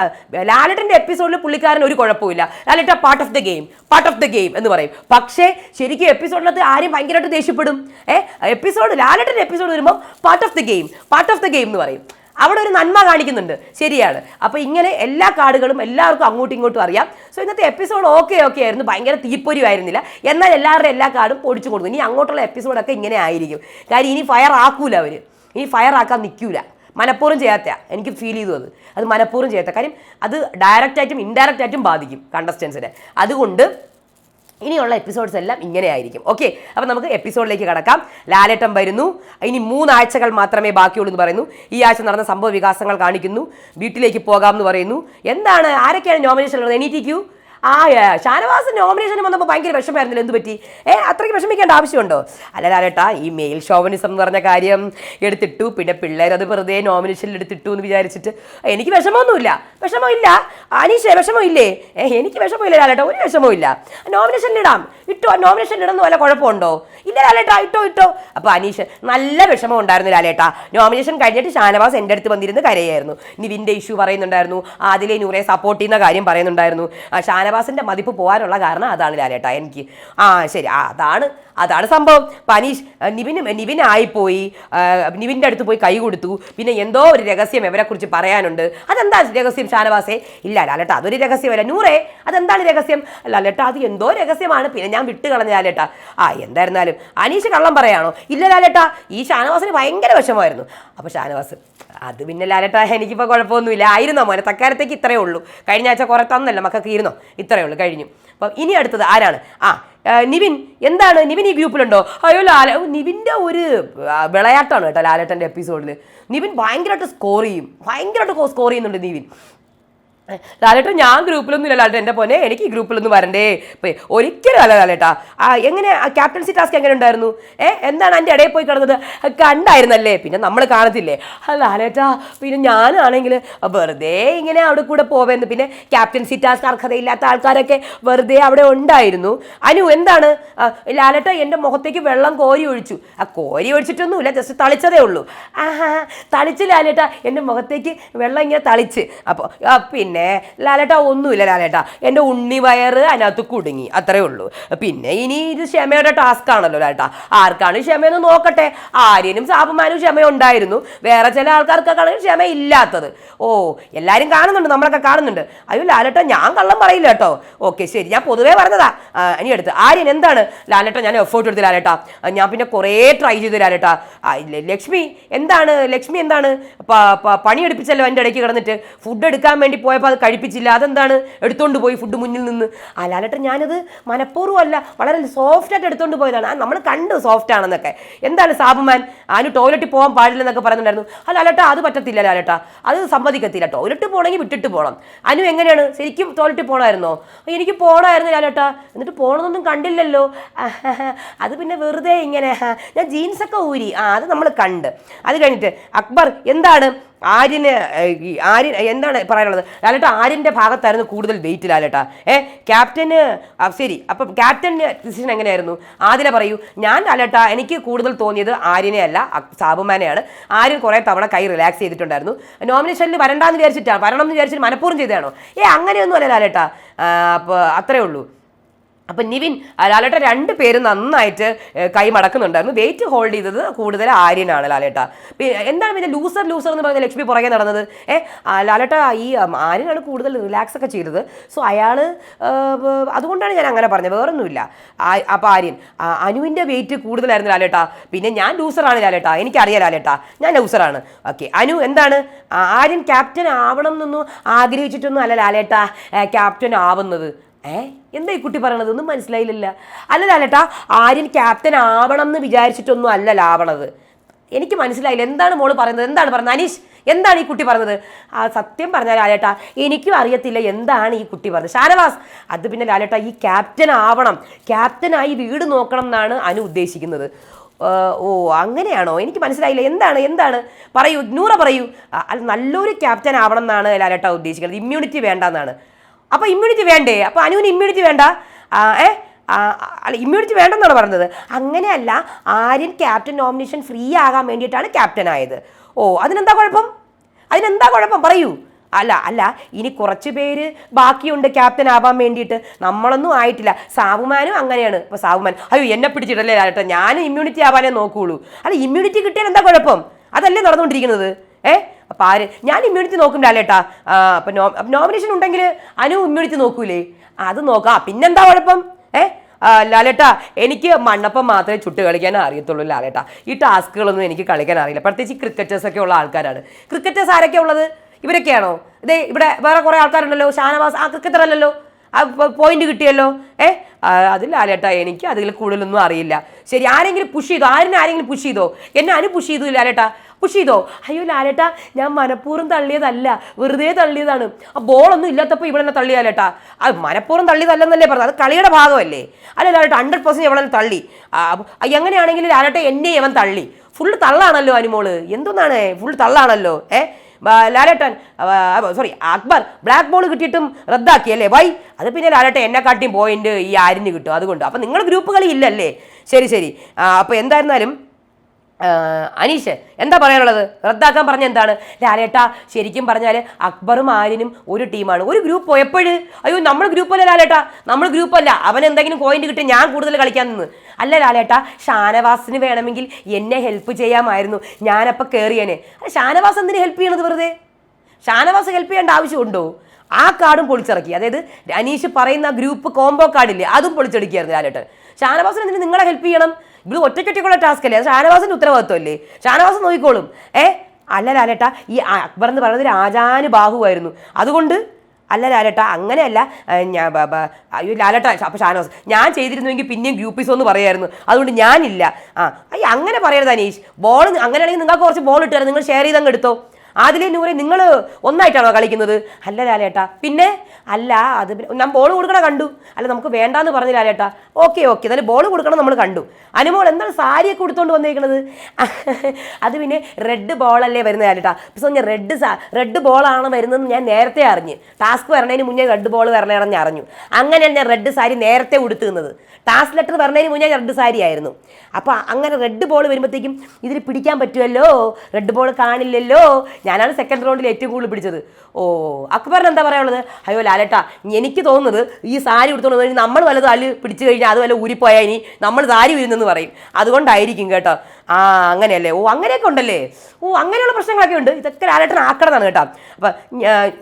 ലാലട്ടന്റെ എപ്പിസോഡിൽ പുള്ളിക്കാരൻ ഒരു കുഴപ്പമില്ല Lalettan part of the game part of the game എന്ന് പറയും. പക്ഷേ ശരിക്കും എപ്പിസോഡിനകത്ത് ആരും ഭയങ്കരമായിട്ട് ദേഷ്യപ്പെടും? ഏഹ് എപ്പിസോഡ് ലാലട്ടൻ എപ്പിസോഡ് വരുമ്പോൾ part of the game part of the game എന്ന് പറയും. അവിടെ ഒരു നന്മ കാണിക്കുന്നുണ്ട്. ശരിയാണ്. അപ്പോൾ ഇങ്ങനെ എല്ലാ കാർഡുകളും എല്ലാവർക്കും അങ്ങോട്ടും ഇങ്ങോട്ടും അറിയാം. സോ ഇന്നത്തെ എപ്പിസോഡ് ഓക്കെ ഓക്കെ ആയിരുന്നു. ഭയങ്കര തീപ്പൊരി ആയിരുന്നില്ല. എന്നാൽ എല്ലാവരുടെ എല്ലാ കാർഡും പൊടിച്ചു കൊടുക്കും ഇനി അങ്ങോട്ടുള്ള എപ്പിസോഡൊക്കെ ഇങ്ങനെ ആയിരിക്കും. കാര്യം ഇനി ഫയർ ആക്കൂല അവർ ഇനി ഫയർ ആക്കാൻ നിൽക്കൂല മനഃപൂർവം ചെയ്യാത്ത എനിക്ക് ഫീൽ ചെയ്തു അത്. അത് മനഃപൂർവം ചെയ്യാത്ത. കാര്യം അത് ഡയറക്റ്റായിട്ടും ഇൻഡയറക്റ്റായിട്ടും ബാധിക്കും കണ്ടസ്റ്റൻസിനെ അതുകൊണ്ട് ഇനിയുള്ള എപ്പിസോഡ്സ് എല്ലാം ഇങ്ങനെ ആയിരിക്കും ഓക്കെ അപ്പം നമുക്ക് എപ്പിസോഡിലേക്ക് കടക്കാം. ലാലേട്ടം വരുന്നു. ഇനി മൂന്നാഴ്ചകൾ മാത്രമേ ബാക്കിയുള്ളൂ എന്ന് പറയുന്നു. ഈ ആഴ്ച നടന്ന സംഭവ വികാസങ്ങൾ കാണിക്കുന്നു. വീട്ടിലേക്ക് പോകാം എന്ന് പറയുന്നു. എന്താണ്? ആരൊക്കെയാണ് നോമിനേഷൻ എണീറ്റിക്കൂ ആ ഷാനവാസ് നോമിനേഷൻ വന്നപ്പോൾ ഭയങ്കര വിഷമമായിരുന്നില്ല എന്ത് പറ്റി? ഏ അത്രയ്ക്ക് വിഷമിക്കേണ്ട ആവശ്യമുണ്ടോ? അല്ല ലാലേട്ടാ ഈ മെയിൽ ഷോവനിസം എന്ന് പറഞ്ഞ കാര്യം എടുത്തിട്ടു പിന്നെ പിള്ളേർ അത് വെറുതെ നോമിനേഷനിൽ എടുത്തിട്ടു എന്ന് വിചാരിച്ചിട്ട് എനിക്ക് വിഷമമൊന്നുമില്ല. വിഷമമില്ല. അനീഷേ വിഷമമില്ലേ? ഏ എനിക്ക് വിഷമമില്ല ലാലേട്ടാ ഒരു വിഷമവും നോമിനേഷനിൽ ഇടാം. ഇട്ടോ നോമിനേഷനിൽ ഇടുന്ന കുഴപ്പമുണ്ടോ? ഇല്ല ലാലേട്ടാ ഇട്ടോ ഇട്ടോ. അപ്പോൾ അനീഷ് നല്ല വിഷമം ഉണ്ടായിരുന്നു ലാലേട്ടാ. നോമിനേഷൻ കഴിഞ്ഞിട്ട് ഷാനവാസ് എന്റെ അടുത്ത് വന്നിരുന്ന് കരയായിരുന്നു. നിവിന്റെ ഇഷ്യൂ പറയുന്നുണ്ടായിരുന്നു. അതിലെ നൂറെ സപ്പോർട്ട് ചെയ്യുന്ന കാര്യം പറയുന്നുണ്ടായിരുന്നു. ഷാനവാസിന്റെ മതിപ്പ് പോകാനുള്ള കാരണം അതാണ് ലാലേട്ടാ എനിക്ക്. ആ ശരി അതാണ്. അതാണ് സംഭവം. പനീഷ് നിവിന് നിവിനായിപ്പോയി. നിവിന്റെ അടുത്ത് പോയി കൈ കൊടുത്തു. പിന്നെ എന്തോ ഒരു രഹസ്യം ഇവരെക്കുറിച്ച് പറയാനുണ്ട്. അതെന്താ രഹസ്യം ഷാനവാസേ? ഇല്ല ലാലേട്ട അതൊരു രഹസ്യമല്ല. നൂറേ അതെന്താണ് രഹസ്യം? ലാലേട്ട അത് എന്തോ രഹസ്യമാണ്. പിന്നെ ഞാൻ വിട്ട് കളഞ്ഞ ലാലേട്ട. ആ എന്തായിരുന്നാലും അനീഷ് കള്ളം പറയാണോ? ഇല്ല ലാലേട്ട ഈ ഷാനവാസിന് ഭയങ്കര വിഷമമായിരുന്നു. അപ്പോൾ ഷാനവാസ് അത് പിന്നെ ലാലേട്ടാ എനിക്കിപ്പോൾ കുഴപ്പമൊന്നുമില്ല. ആയിരുന്നോ മോനെ? തക്കാലത്തേക്ക് ഇത്രയേ ഉള്ളൂ. കഴിഞ്ഞ ആഴ്ച കുറേ തന്നല്ല മക്കൾക്ക് ഇരുന്നോ? ഇത്രയേ ഉള്ളൂ കഴിഞ്ഞു. അപ്പം ഇനി അടുത്തത് ആരാണ്? ആ നിവിൻ. എന്താണ്? നിവിൻ ഈ ഗ്രൂപ്പിലുണ്ടോ? അയ്യോ ലാല നിവിന്റെ ഒരു വിളയാട്ടമാണ് കേട്ടോ ലാലേട്ടന്റെ എപ്പിസോഡിൽ നിവിൻ ഭയങ്കരമായിട്ട് സ്കോർ ചെയ്യും. ഭയങ്കരമായിട്ട് സ്കോർ ചെയ്യുന്നുണ്ട് നിവിൻ. ലാലേട്ടൻ ഞാൻ ഗ്രൂപ്പിലൊന്നും ഇല്ല ലാലേട്ടൻ എന്റെ പോലെ എനിക്ക് ഈ ഗ്രൂപ്പിലൊന്നും വരണ്ടേ. ഒരിക്കലും അല്ല ലാലേട്ടാ. എങ്ങനെ ക്യാപ്റ്റൻസി ടാസ്ക് എങ്ങനെ ഉണ്ടായിരുന്നു? ഏ എന്താണ് എന്റെ ഇടയിൽ പോയി കിടന്നത്? കണ്ടായിരുന്നല്ലേ? പിന്നെ നമ്മൾ കാണത്തില്ലേ? ലാലേട്ടാ പിന്നെ ഞാനാണെങ്കിൽ വെറുതെ ഇങ്ങനെ അവിടെ കൂടെ പോവേന്ന്. പിന്നെ ക്യാപ്റ്റൻസി ടാസ്ക് അർഹതയില്ലാത്ത ആൾക്കാരൊക്കെ വെറുതെ അവിടെ ഉണ്ടായിരുന്നു. അനു എന്താണ്? ലാലേട്ട എന്റെ മുഖത്തേക്ക് വെള്ളം കോരി ഒഴിച്ചു. ആ കോരി ഒഴിച്ചിട്ടൊന്നുമില്ല ജസ്റ്റ് തളിച്ചതേ ഉള്ളൂ. ആഹാ തളിച്ച് ലാലേട്ട എന്റെ മുഖത്തേക്ക് വെള്ളം ഇങ്ങനെ തളിച്ച്. അപ്പോൾ പിന്നെ ലാലേട്ട ഒന്നുമില്ല ലാലേട്ട. എന്റെ ഉണ്ണി വയറ് അതിനകത്ത് കുടുങ്ങി. അത്രേ ഉള്ളൂ. പിന്നെ ഇനി ഇത് ക്ഷമയുടെ ടാസ്ക് ആണല്ലോ ലാലേട്ട. ആർക്കാണ് ക്ഷമയെന്ന് നോക്കട്ടെ? ആര്യനും സാബുമാനും ക്ഷമ ഉണ്ടായിരുന്നു വേറെ ചില ആൾക്കാർക്കൊക്കെയാണ് ക്ഷമ ഇല്ലാത്തത്. ഓ എല്ലാവരും കാണുന്നുണ്ട്. നമ്മളൊക്കെ കാണുന്നുണ്ട്. അയ്യോ ലാലേട്ട ഞാൻ കള്ളം പറയില്ല കേട്ടോ. ഓക്കെ ശരി. ഞാൻ പൊതുവേ പറഞ്ഞതാ. ഇനി എടുത്ത് ആര്യൻ എന്താണ്? ലാലേട്ട ഞാൻ എഫേർട്ട് എടുത്ത് ലാലേട്ട. ഞാൻ പിന്നെ കുറേ ട്രൈ ചെയ്തു ലാലേട്ട. ലക്ഷ്മി എന്താണ്? ലക്ഷ്മി എന്താണ്? പണിയെടുപ്പിച്ചല്ലോ എന്റെ ഇടയ്ക്ക് കിടന്നിട്ട്. ഫുഡ് എടുക്കാൻ വേണ്ടി പോയപ്പോൾ അത് കഴിപ്പിച്ചില്ല. അതെന്താണ്? എടുത്തുകൊണ്ട് പോയി ഫുഡ് മുന്നിൽ നിന്ന്. ആ ഞാനത് മനഃപൂർവം അല്ല വളരെ സോഫ്റ്റ് ആയിട്ട് എടുത്തോണ്ട് പോയതാണ്. നമ്മൾ കണ്ടു സോഫ്റ്റ് ആണെന്നൊക്കെ. എന്താണ് സാബുമാൻ ആന് ടോയ്ലറ്റിൽ പോകാൻ പാടില്ലെന്നൊക്കെ പറയുന്നുണ്ടായിരുന്നു. ആ അത് പറ്റത്തില്ല ലാലേട്ട. അത് സമ്മതിക്കത്തില്ല ടോയ്ലറ്റ് പോകണമെങ്കിൽ വിട്ടിട്ട് പോകണം അനു എങ്ങനെയാണ്? ശരിക്കും ടോയ്ലറ്റ് പോകണമായിരുന്നോ എനിക്ക് പോകണമായിരുന്നു ലാലേട്ട. എന്നിട്ട് പോകണമെന്നൊന്നും കണ്ടില്ലല്ലോ. [laughs] അത് പിന്നെ വെറുതെ ഇങ്ങനെ. ആ, ഞാൻ ജീൻസൊക്കെ ഊരി. ആ അത് നമ്മൾ കണ്ട്. അത് കഴിഞ്ഞിട്ട് അക്ബർ എന്താണ്? ആര്യന് ആര്യൻ എന്താണ് പറയാനുള്ളത്? ലാലേട്ട ആര്യന്റെ ഭാഗത്തായിരുന്നു കൂടുതൽ വെയിറ്റ് ലാലേട്ട. ഏ ക്യാപ്റ്റന് ശരി അപ്പം ക്യാപ്റ്റന്റെ ഡിസിഷൻ എങ്ങനെയായിരുന്നു? ആദില പറയൂ ഞാൻ ലാലേട്ട എനിക്ക് കൂടുതൽ തോന്നിയത് ആര്യനെ അല്ല സാബുമാനെയാണ്. ആര്യൻ കുറേ തവണ കൈ റിലാക്സ് ചെയ്തിട്ടുണ്ടായിരുന്നു. നോമിനേഷനിൽ വരണ്ടാന്ന് വിചാരിച്ചിട്ടാണ് വരണം എന്ന് വിചാരിച്ചിട്ട് മനഃപൂർവം ചെയ്തതാണോ? ഏ അങ്ങനെയൊന്നും അല്ല ലാലേട്ട അപ്പോൾ അത്രേ ഉള്ളൂ. അപ്പം നിവിൻ ലാലേട്ട രണ്ട് പേരും നന്നായിട്ട് കൈ മടക്കുന്നുണ്ടായിരുന്നു. വെയിറ്റ് ഹോൾഡ് ചെയ്തത് കൂടുതൽ ആര്യനാണ് ലാലേട്ട. എന്താണ് പിന്നെ ലൂസർ ലൂസർ എന്ന് പറഞ്ഞ ലക്ഷ്മി പുറകെ നടന്നത്? ഏ ലാലേട്ട ഈ ആര്യനാണ് കൂടുതൽ റിലാക്സ് ഒക്കെ ചെയ്തത്. സോ അയാൾ അതുകൊണ്ടാണ് ഞാൻ അങ്ങനെ പറഞ്ഞത്. വേറൊന്നുമില്ല. അപ്പോൾ ആര്യൻ അനുവിന്റെ വെയിറ്റ് കൂടുതലായിരുന്നു ലാലേട്ട. പിന്നെ ഞാൻ ലൂസറാണ് ലാലേട്ട. എനിക്കറിയാം ലാലേട്ട. ഞാൻ ലൂസറാണ് ഓക്കെ അനു എന്താണ്? ആര്യൻ ക്യാപ്റ്റൻ ആവണം എന്നൊന്നും ആഗ്രഹിച്ചിട്ടൊന്നും അല്ല ലാലേട്ട ക്യാപ്റ്റൻ ആവുന്നത്. ഏ? എന്താ ഈ കുട്ടി പറയണത്? ഒന്നും മനസ്സിലായില്ലല്ല. അല്ല ലാലേട്ടാ ആര്യൻ ക്യാപ്റ്റൻ ആവണം എന്ന് വിചാരിച്ചിട്ടൊന്നും അല്ല ലാവണത് എനിക്ക് മനസ്സിലായില്ല. എന്താണ് മോൾ പറയുന്നത്? എന്താണ് പറയുന്നത്? അനീഷ് എന്താണ് ഈ കുട്ടി പറഞ്ഞത്? ആ സത്യം പറഞ്ഞാൽ ലാലേട്ടാ എനിക്കും അറിയത്തില്ല എന്താണ് ഈ കുട്ടി പറഞ്ഞത്. ഷാനവാസ് അത് പിന്നെ ലാലേട്ടാ ഈ ക്യാപ്റ്റൻ ആവണം. ക്യാപ്റ്റനായി വീട് നോക്കണം എന്നാണ് അനു ഉദ്ദേശിക്കുന്നത്. ഓ അങ്ങനെയാണോ? എനിക്ക് മനസ്സിലായില്ല. എന്താണ്? എന്താണ്? പറയൂ നൂറ പറയൂ. നല്ലൊരു ക്യാപ്റ്റൻ ആവണം എന്നാണ് ലാലേട്ട ഉദ്ദേശിക്കുന്നത്. ഇമ്മ്യൂണിറ്റി വേണ്ട എന്നാണ് അപ്പോൾ ഇമ്മ്യൂണിറ്റി വേണ്ടേ? അപ്പോൾ അനുവിന് ഇമ്മ്യൂണിറ്റി വേണ്ട? ഏ അല്ല ഇമ്മ്യൂണിറ്റി വേണ്ടെന്നാണ് പറഞ്ഞത്. അങ്ങനെയല്ല ആര്യൻ ക്യാപ്റ്റൻ നോമിനേഷൻ ഫ്രീ ആകാൻ വേണ്ടിയിട്ടാണ് ക്യാപ്റ്റൻ ആയത്. ഓ അതിനെന്താ കുഴപ്പം? അതിനെന്താ കുഴപ്പം? പറയൂ. അല്ല അല്ല ഇനി കുറച്ച് പേര് ബാക്കിയുണ്ട് ക്യാപ്റ്റൻ ആവാൻ വേണ്ടിയിട്ട്. നമ്മളൊന്നും ആയിട്ടില്ല. സാവുമാനും അങ്ങനെയാണ്. ഇപ്പോൾ സാവുമാൻ അയ്യോ എന്നെ പിടിച്ചിട്ടല്ലേ ലാലേട്ടാ ഞാനും ഇമ്മ്യൂണിറ്റി ആവാനേ നോക്കുകയുള്ളൂ അല്ല ഇമ്മ്യൂണിറ്റി കിട്ടിയാൽ എന്താ കുഴപ്പം? അതല്ലേ നടന്നുകൊണ്ടിരിക്കുന്നത്. ഏ ആര് ഞാൻ ഇമ്മ്യൂണിറ്റി നോക്കും ലാലേട്ടാ അപ്പൊ നോ നോമിനേഷൻ ഉണ്ടെങ്കിൽ അനു ഇമ്മ്യൂണിറ്റി നോക്കൂലേ? അത് നോക്കാം. പിന്നെന്താ കുഴപ്പം? ഏ? ലാലേട്ടാ എനിക്ക് മണ്ണപ്പം മാത്രമേ ചുട്ട് കളിക്കാൻ അറിയത്തുള്ളൂ ലാലേട്ടാ. ഈ ടാസ്കുകളൊന്നും എനിക്ക് കളിക്കാൻ അറിയില്ല. പ്രത്യേകിച്ച് ക്രിക്കറ്റേഴ്സ് ഒക്കെ ഉള്ള ആൾക്കാരാണ്. ക്രിക്കറ്റേഴ്സ് ആരൊക്കെ ഉള്ളത്? ഇവരൊക്കെയാണോ? ഇതേ ഇവിടെ വേറെ കുറേ ആൾക്കാരുണ്ടല്ലോ. ഷാനവാസ് ആ ക്രിക്കറ്റർ അല്ലല്ലോ. പോയിന്റ് കിട്ടിയല്ലോ. ഏ? അത് ലാലേട്ടാ എനിക്ക് അതിൽ കൂടുതലൊന്നും അറിയില്ല. ശരി ആരെങ്കിലും പുഷ് ചെയ്തോ? ആരും ആരെങ്കിലും പുഷ് ചെയ്തോ? എന്നെ ആരും പുഷ് ചെയ്തു ലാലേട്ട. പുഷ് ചെയ്തോ? അയ്യോ ലാലേട്ട ഞാൻ മനഃപൂർവം തള്ളിയതല്ല. വെറുതെ തള്ളിയതാണ്. ആ ബോളൊന്നും ഇല്ലാത്തപ്പോൾ ഇവിടെ തന്നെ തള്ളി ലാലേട്ട. അത് മനഃപൂർവം തള്ളിയതല്ലെന്നല്ലേ പറഞ്ഞത്? അത് കളിയുടെ ഭാഗമല്ലേ? അല്ല ലാലേട്ട ഹൺഡ്രഡ് പെർസെന്റ് എവിടെ തള്ളി. എങ്ങനെയാണെങ്കിൽ ലാലേട്ട എന്നെ അവൻ തള്ളി. ഫുള്ള് തള്ളാണല്ലോ അനുമോൾ എന്തോന്നാണ്? ഫുൾ തള്ളാണല്ലോ. ഏ? Lalettan sorry Akbar black ball കിട്ടിയിട്ടും റദ്ദാക്കി അല്ലേ വൈ അത് പിന്നെ ലാലേട്ടൻ എന്നെക്കാട്ടിയും പോയിന്റ് ഈ ആരിന് കിട്ടും. അതുകൊണ്ട്. അപ്പം നിങ്ങൾ ഗ്രൂപ്പ് കളി ഇല്ലല്ലേ? ശരി ശരി. അപ്പോൾ എന്തായിരുന്നാലും അനീഷ് എന്താ പറയാനുള്ളത്? റദ്ദാക്കാൻ പറഞ്ഞ എന്താണ്? ലാലേട്ടാ ശരിക്കും പറഞ്ഞാൽ അക്ബറും ആര്യനും ഒരു ടീമാണ്. ഒരു ഗ്രൂപ്പ് എപ്പോഴും? അയ്യോ നമ്മൾ ഗ്രൂപ്പല്ല ലാലേട്ടാ? നമ്മൾ ഗ്രൂപ്പല്ല അവൻ എന്തെങ്കിലും പോയിന്റ് കിട്ടി ഞാൻ കൂടുതൽ കളിക്കാൻ നിന്ന്. അല്ല ലാലേട്ടാ ഷാനവാസിന് വേണമെങ്കിൽ എന്നെ ഹെൽപ്പ് ചെയ്യാമായിരുന്നു. ഞാനപ്പോൾ കയറിയനെ ഷാനവാസ് എന്തിനു ഹെൽപ്പ് ചെയ്യണത് വെറുതെ? ഷാനവാസ് ഹെൽപ്പ് ചെയ്യേണ്ട ആവശ്യമുണ്ടോ? ആ കാർഡും പൊളിച്ചിറക്കി. അതായത് അനീഷ് പറയുന്ന ഗ്രൂപ്പ് കോംബോ കാർഡില്ലേ അതും പൊളിച്ചെടുക്കുകയായിരുന്നു ലാലേട്ടൻ. ഷാനവാസിന് എന്തിന് നിങ്ങളെ ഹെൽപ്പ് ചെയ്യണം? ഇത് ഒറ്റയ്ക്കൊറ്റയ്ക്കുള്ള ടാസ്ക് അല്ലേ? അത് ഷാനവാസിന്റെ ഉത്തരവാദിത്വമല്ലേ? ഷാനവാസ് നോക്കിക്കോളും. ഏ? അല്ല ലാലേട്ട ഈ അക്ബർ എന്ന് പറയുന്നത് രാജാന് ബാഹുവായിരുന്നു. അതുകൊണ്ട് അല്ല ലാലേട്ട അങ്ങനെയല്ല ഞാൻ അയ്യോ ലാലേട്ട അപ്പോൾ ഷാനവാസ് ഞാൻ ചെയ്തിരുന്നുവെങ്കിൽ പിന്നെയും ഗ്രൂപ്പീസ് ഒന്ന് പറയായിരുന്നു. അതുകൊണ്ട് ഞാനില്ല. ആ അയ്യ അങ്ങനെ പറയരുത് അനീഷ്. ബോൾ അങ്ങനെയാണെങ്കിൽ നിങ്ങൾക്ക് കുറച്ച് ബോൾ ഇട്ടുതരാം. നിങ്ങൾ ഷെയർ ചെയ്തങ്ങ് എടുത്തോ. ആദിലെ നൂറെ നിങ്ങൾ ഒന്നായിട്ടാണോ കളിക്കുന്നത്? അല്ല ലാലേട്ടാ. പിന്നെ? അല്ല അത് ഞാൻ ബോൾ കൊടുക്കണ കണ്ടു. അല്ല നമുക്ക് വേണ്ടാന്ന് പറഞ്ഞു ലാലേട്ടാ. ഓക്കെ ഓക്കെ എന്നാലും ബോൾ കൊടുക്കണം നമ്മൾ കണ്ടു. അനുമോൾ എന്താണ് സാരിയൊക്കെ കൊടുത്തോണ്ട് വന്നേക്കണത്? [laughs] അത് പിന്നെ റെഡ് ബോളല്ലേ വരുന്നത് ലാലേട്ടാ. പക്ഷെ ഞാൻ റെഡ് റെഡ് ബോളാണ് വരുന്നതെന്ന് ഞാൻ നേരത്തെ അറിഞ്ഞ്. ടാസ്ക് വരണതിന് മുന്നേ റെഡ് ബോൾ വരണേണെന്ന് അറിഞ്ഞു. അങ്ങനെയാണ് ഞാൻ റെഡ് സാരി നേരത്തെ ഉടുത്തുന്നത് ടാസ്ക് ലെറ്റർ വരണതിന് മുന്നേ ഞാൻ റെഡ് സാരി ആയിരുന്നു. അപ്പോൾ അങ്ങനെ റെഡ് ബോൾ വരുമ്പോഴത്തേക്കും ഇതിൽ പിടിക്കാൻ പറ്റുമല്ലോ റെഡ് ബോൾ കാണില്ലല്ലോ? ഞാനാണ് സെക്കൻഡ് റൗണ്ടിൽ ഏറ്റവും കൂടുതൽ പിടിച്ചത്. ഓ അക്ബറിന് എന്താ പറയാനുള്ളത്? അയ്യോ ലാലേട്ടാ എനിക്ക് തോന്നുന്നത് ഈ സാരി എടുത്തോണ്ട് വന്ന് നമ്മൾ വല്ലതും അല്ല് പിടിച്ചു കഴിഞ്ഞാൽ അത് വല്ല ഊരിപ്പോയാൽ ഇനി നമ്മൾ സാരി വരുന്നെന്ന് പറയും. അതുകൊണ്ടായിരിക്കും കേട്ടോ. ആ അങ്ങനെയല്ലേ? ഓ അങ്ങനെയൊക്കെ ഉണ്ടല്ലേ? ഓ അങ്ങനെയുള്ള പ്രശ്നങ്ങളൊക്കെ ഉണ്ട്. ഇതൊക്കെ ലാലേട്ടൻ ആക്കണമെന്നാണ് കേട്ടോ. അപ്പം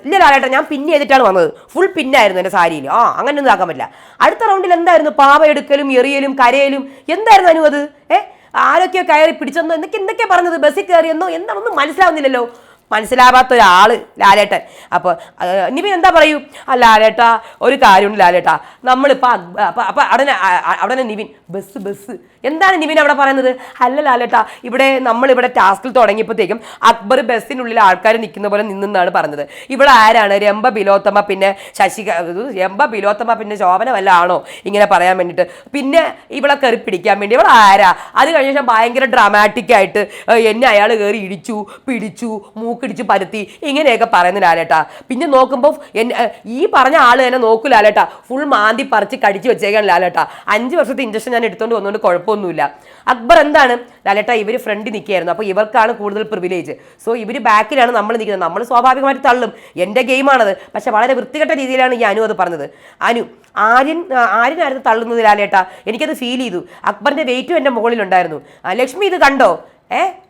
ഇല്ല ലാലേട്ടൻ ഞാൻ പിന്നെ ചെയ്തിട്ടാണ് വന്നത്. ഫുൾ പിന്നായിരുന്നു എന്റെ സാരിയിൽ ആ അങ്ങനെയൊന്നും ആക്കാൻ പറ്റില്ല. അടുത്ത റൗണ്ടിൽ എന്തായിരുന്നു? പാവ എടുക്കലും എറിയലും കരയലും എന്തായിരുന്നു അനു അത്? ഏ ആരൊക്കെയോ കയറി പിടിച്ചെന്നോ? എന്തൊക്കെ എന്തൊക്കെയാ പറഞ്ഞത്? ബസ്സിൽ കയറിയെന്നോ? എന്താണൊന്നും മനസ്സിലാവുന്നില്ലല്ലോ. മനസ്സിലാവാത്ത ഒരാൾ ലാലേട്ടൻ. അപ്പോൾ ഇനിയിപ്പോൾ എന്താ പറയൂ? ആ ലാലേട്ട ഒരു കാര്യമുണ്ട് ലാലേട്ട. നമ്മളിപ്പോൾ അപ്പോൾ അപ്പം അവിടെ അവിടെ നിവിൻ. Bus bus. എന്താണ് നിവിൻ അവിടെ പറയുന്നത്? അല്ല ലാലേട്ട ഇവിടെ നമ്മളിവിടെ ടാസ്കിൽ തുടങ്ങിയപ്പോഴത്തേക്കും അക്ബർ ബസ്സിനുള്ളിൽ ആൾക്കാർ നിൽക്കുന്ന പോലെ നിന്നെന്നാണ് പറഞ്ഞത്. ഇവിടെ ആരാണ്? രംബ ബിലോത്തമ്മ പിന്നെ ശശി രംബ ബിലോത്തമ്മ പിന്നെ ശോഭന വല്ല ആണോ ഇങ്ങനെ പറയാൻ വേണ്ടിയിട്ട്. പിന്നെ ഇവിടെ കയറി പിടിക്കാൻ വേണ്ടി. ഇവിടെ ആരാ? അത് കഴിഞ്ഞ ശേഷം ഭയങ്കര ഡ്രാമാറ്റിക് ആയിട്ട് ഏഹ്, എന്നെ അയാൾ കയറി ഇടിച്ചു പിടിച്ചു മൂക്കിടിച്ചു പരുത്തി ഇങ്ങനെയൊക്കെ പറയുന്ന ലാലേട്ടാ. പിന്നെ നോക്കുമ്പോൾ ഈ പറഞ്ഞ ആൾ തന്നെ നോക്കൂ ലാലേട്ടാ. ഫുൾ മാന്തി പറിച്ച് കടിച്ച് വെച്ചേക്കാണ് ലാലേട്ടാ. അഞ്ച് വർഷത്തെ ഇഞ്ചക്ഷൻ ഞാൻ എടുത്തുകൊണ്ട് വന്നുകൊണ്ട് കുഴപ്പമൊന്നുമില്ല അക്ബർ എന്താണ്? ലാലേട്ട ഇവർ ഫ്രണ്ട് നിൽക്കുകയായിരുന്നു അപ്പോൾ ഇവർക്കാണ് കൂടുതൽ പ്രിവിലേജ് സോ ഇവർ ബാക്കിലാണ് നമ്മൾ നിൽക്കുന്നത് നമ്മൾ സ്വാഭാവികമായിട്ട് തള്ളും. എന്റെ ഗെയിമാണത് പക്ഷെ വളരെ വൃത്തികെട്ട രീതിയിലാണ് ഈ അനു അത് പറഞ്ഞത്. അനു ആര്യൻ ആര്യനായിരുന്നു തള്ളുന്നത് ലാലേട്ട. എനിക്കത് ഫീൽ ചെയ്തു. അക്ബറിന്റെ വെയിറ്റും എന്റെ മുകളിലുണ്ടായിരുന്നു. ലക്ഷ്മി ഇത് കണ്ടോ? ഏ? ആ,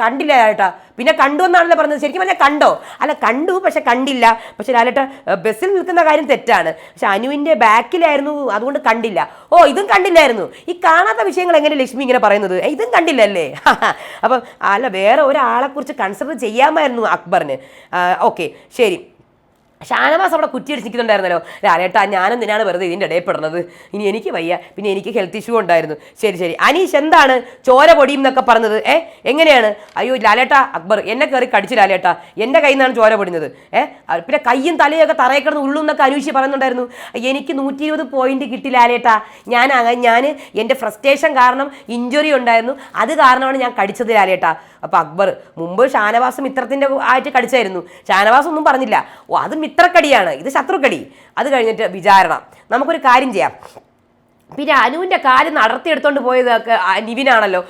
കണ്ടില്ല ലാലേട്ടാ പിന്നെ കണ്ടു എന്നാണല്ലോ പറഞ്ഞത്. ശരിക്കും പറഞ്ഞാൽ കണ്ടോ? അല്ല കണ്ടു പക്ഷെ കണ്ടില്ല. പക്ഷെ ലാലേട്ട ബസ്സിൽ നിൽക്കുന്ന കാര്യം തെറ്റാണ്. പക്ഷെ അനുവിന്റെ ബാക്കിലായിരുന്നു അതുകൊണ്ട് കണ്ടില്ല. ഓ ഇതും കണ്ടില്ലായിരുന്നു. ഈ കാണാത്ത വിഷയങ്ങൾ എങ്ങനെ ലക്ഷ്മി ഇങ്ങനെ പറയുന്നത്? ഇതും കണ്ടില്ലല്ലേ? [laughs] അപ്പം അല്ല വേറെ ഒരാളെക്കുറിച്ച് കൺസിഡർ ചെയ്യാമായിരുന്നു അക്ബറിന്. ഓക്കെ ശരി. ഷാനവാസ് അവിടെ കുറ്റിയടിച്ച് നിൽക്കുന്നുണ്ടായിരുന്നല്ലോ. ലാലേട്ടാ ഞാനെന്തിനാണ് വെറുതെ ഇതിന്റെ ഇടയിൽ പെടുന്നത്. ഇനി എനിക്ക് വയ്യ. പിന്നെ എനിക്ക് ഹെൽത്ത് ഇഷ്യൂ ഉണ്ടായിരുന്നു. ശരി ശരി. അനീഷ് എന്താണ് ചോര പൊടിയും എന്നൊക്കെ പറഞ്ഞത്? ഏ? എങ്ങനെയാണ്? അയ്യോ ലാലേട്ടാ അക്ബർ എന്നെ കയറി കടിച്ചു ലാലേട്ടാ. എന്റെ കയ്യിൽ നിന്നാണ് ചോര പൊടിഞ്ഞത് ഏ? പിന്നെ കയ്യും തലയൊക്കെ തറയെ കിടന്ന് ഉള്ളും എന്നൊക്കെ അനീഷ് പറയുന്നുണ്ടായിരുന്നു. എനിക്ക് നൂറ്റി ഇരുപത് പോയിന്റ് കിട്ടി ലാലേട്ടാ. ഞാൻ ഞാൻ എന്റെ ഫ്രസ്ട്രേഷൻ കാരണം ഇഞ്ചുറി ഉണ്ടായിരുന്നു. അത് കാരണമാണ് ഞാൻ കടിച്ചത് ലാലേട്ടാ. അപ്പോൾ അക്ബർ മുമ്പ് ഷാനവാസ് മിത്രത്തിന്റെ ആയിട്ട് കടിച്ചായിരുന്നു. ഷാനവാസ് ഒന്നും പറഞ്ഞില്ല. ഓ അത് മിത്രക്കടിയാണ്. ഇത് ശത്രുക്കടി. അത് കഴിഞ്ഞിട്ട് വിചാരണ. നമുക്കൊരു കാര്യം ചെയ്യാം. പിന്നെ അനുവിന്റെ കാൽ നടത്തിയെടുത്തോണ്ട് പോയത് നിവിനാണല്ലോ.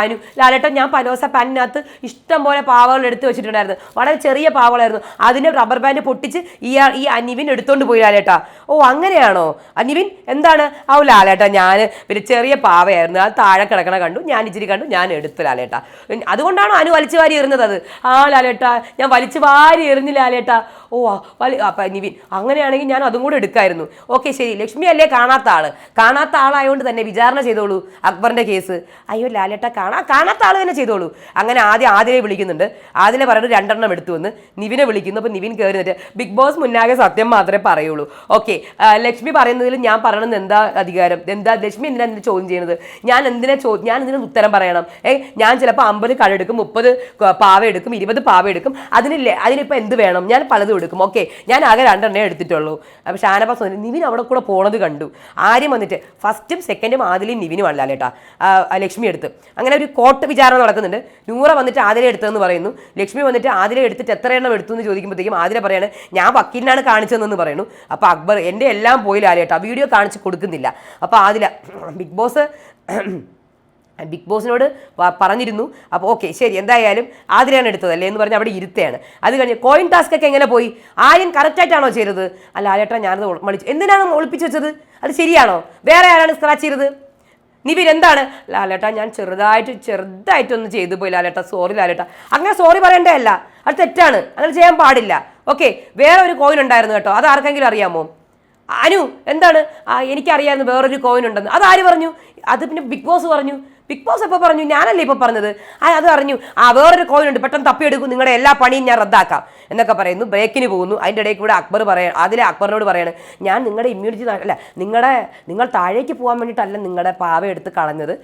അനു ലാലേട്ടൻ ഞാൻ പലോസ പാനിനകത്ത് ഇഷ്ടം പോലെ പാവകൾ എടുത്തു വെച്ചിട്ടുണ്ടായിരുന്നു. വളരെ ചെറിയ പാവകളായിരുന്നു. അതിന് റബ്ബർ ബാൻഡ് പൊട്ടിച്ച് ഈ ഈ അനിവിൻ എടുത്തോണ്ട് പോയി ലാലേട്ടാ. ഓ അങ്ങനെയാണോ? അനിവിൻ എന്താണ്? ഓ ലാലേട്ടാ ഞാൻ പിന്നെ ചെറിയ പാവയായിരുന്നു. അത് താഴെ കിടക്കണ കണ്ടു ഞാൻ ഇച്ചിരി കണ്ടു ഞാൻ എടുത്തു ലാലേട്ടാ. അതുകൊണ്ടാണോ അനു വലിച്ചു വാരി എറിഞ്ഞത്? അത് ആ ലാലേട്ടാ ഞാൻ വലിച്ചു വാരി എറിഞ്ഞു ലാലേട്ടാ. ഓ വലി അപ്പം നിവിൻ അങ്ങനെയാണെങ്കിൽ ഞാൻ അതും കൂടെ എടുക്കായിരുന്നു. ഓക്കെ ശരി. ലക്ഷ്മി അല്ലേ കാണാത്ത ആൾ? കാണാത്ത ആളായതുകൊണ്ട് തന്നെ വിചാരണ ചെയ്തോളൂ അക്ബറിന്റെ കേസ്. അയ്യോ ലാലേട്ട കാണാ കാണാത്ത ആൾ തന്നെ ചെയ്തോളൂ. അങ്ങനെ ആദ്യം ആദിലെ വിളിക്കുന്നുണ്ട്. ആദിലെ പറയുന്നത് രണ്ടെണ്ണം എടുത്തു വന്ന് നിവിനെ വിളിക്കുന്നു. അപ്പോൾ നിവിൻ കയറിയിട്ട് ബിഗ് ബോസ് മുന്നാകെ സത്യം മാത്രമേ പറയുള്ളൂ. ഓക്കെ ലക്ഷ്മി പറയുന്നതിൽ ഞാൻ പറയണമെന്ന് എന്താ അധികാരം? എന്താ ലക്ഷ്മി എന്തിനാ എന്നെ ചോദ്യം ചെയ്യുന്നത് ഞാൻ എന്തിനാ ചോ ഞാൻ എന്തിനാ ഉത്തരം പറയണം? ഏ ഞാൻ ചിലപ്പോൾ അമ്പത് കടെടുക്കും മുപ്പത് പാവ എടുക്കും ഇരുപത് പാവ എടുക്കും. അതിനില്ലേ അതിനിപ്പോൾ എന്ത് വേണം? ഞാൻ പലതും എടുക്കും. ഓക്കെ ഞാൻ ആകെ രണ്ടെണ്ണേ എടുത്തിട്ടുള്ളൂ. അപ്പോൾ ഷാനബാസ് നിവിൻ അവിടെ കൂടെ പോണത് കണ്ടു. ആര്യം വന്നിട്ട് ഫസ്റ്റും സെക്കൻഡും ആദിലും നിവിനും ആണല്ലോ കേട്ടാ ലക്ഷ്മി എടുത്ത്. അങ്ങനെ ഒരു കോട്ട് വിചാരണ നടക്കുന്നുണ്ട്. നൂറ വന്നിട്ട് ആദിലെ എടുത്തതെന്ന് പറയുന്നു. ലക്ഷ്മി വന്നിട്ട് ആദിലെ എടുത്തിട്ട് എത്ര എണ്ണം എടുത്തു എന്ന് ചോദിക്കുമ്പോഴത്തേക്കും ആദിലെ പറയാണ് ഞാൻ വക്കീലിനാണ് കാണിച്ചതെന്ന് പറയുന്നു. അപ്പോൾ അക്ബർ എന്റെ എല്ലാം പോയി ലാലേട്ടാ വീഡിയോ കാണിച്ച് കൊടുക്കുന്നില്ല. അപ്പോൾ ആദില ബിഗ് ബോസ് ബിഗ് ബോസിനോട് പറഞ്ഞിരുന്നു. അപ്പോൾ ഓക്കെ ശരി എന്തായാലും ആതിരയാണ് എടുത്തതല്ലേ എന്ന് പറഞ്ഞ് അവിടെ ഇരുത്തയാണ്. അത് കഴിഞ്ഞ് കോയിൻ ടാസ്ക് ഒക്കെ എങ്ങനെ പോയി? ആര്യൻ കറക്റ്റായിട്ടാണോ ചെയ്തത്? അല്ല ആലേട്ടാ ഞാനത് മളിച്ചു എന്തിനാണ് ഒളിപ്പിച്ച് വെച്ചത്? അത് ശരിയാണോ? വേറെ ആരാണ് സ്ക്രാച്ച് ചെയ്തത്? നിവിൻ എന്താണ്? ലാലേട്ടാ ഞാൻ ചെറുതായിട്ട് ചെറുതായിട്ടൊന്ന് ചെയ്തു പോയി ലാലേട്ട. സോറി ലാലേട്ടാ. അങ്ങനെ സോറി പറയേണ്ടതല്ല. അത് തെറ്റാണ്. അങ്ങനെ ചെയ്യാൻ പാടില്ല. ഓക്കെ വേറെ ഒരു കോയിൻ ഉണ്ടായിരുന്നു കേട്ടോ. അത് ആർക്കെങ്കിലും അറിയാമോ? അനു എന്താണ്? എനിക്കറിയാമെന്ന് വേറൊരു കോയിൻ ഉണ്ടെന്ന്. അത് ആര് പറഞ്ഞു? അത് പിന്നെ ബിഗ് ബോസ് പറഞ്ഞു. ബിഗ് ബോസ് എപ്പോൾ പറഞ്ഞു? ഞാനല്ലേ ഇപ്പോൾ പറഞ്ഞത്? ആ അത് അറിഞ്ഞു. ആ വേറൊരു കോയിൻ ഉണ്ട്. പെട്ടെന്ന് തപ്പിയെടുക്കും. നിങ്ങളുടെ എല്ലാ പണിയും ഞാൻ റദ്ദാക്കാം. എന്നൊക്കെ പറയുന്നു. ബ്രേക്കിന് പോകുന്നു. അതിന്റെ ഇടയിൽ കൂടെ അക്ബർ പറയാം അതിലെ അക്ബറിനോട് പറയാണ് ഞാൻ നിങ്ങളുടെ ഇമ്മ്യൂണിറ്റി അല്ല നിങ്ങളുടെ നിങ്ങൾ താഴേക്ക് പോകാൻ വേണ്ടിയിട്ടല്ല നിങ്ങളുടെ പാവ എടുത്ത് കളഞ്ഞത്.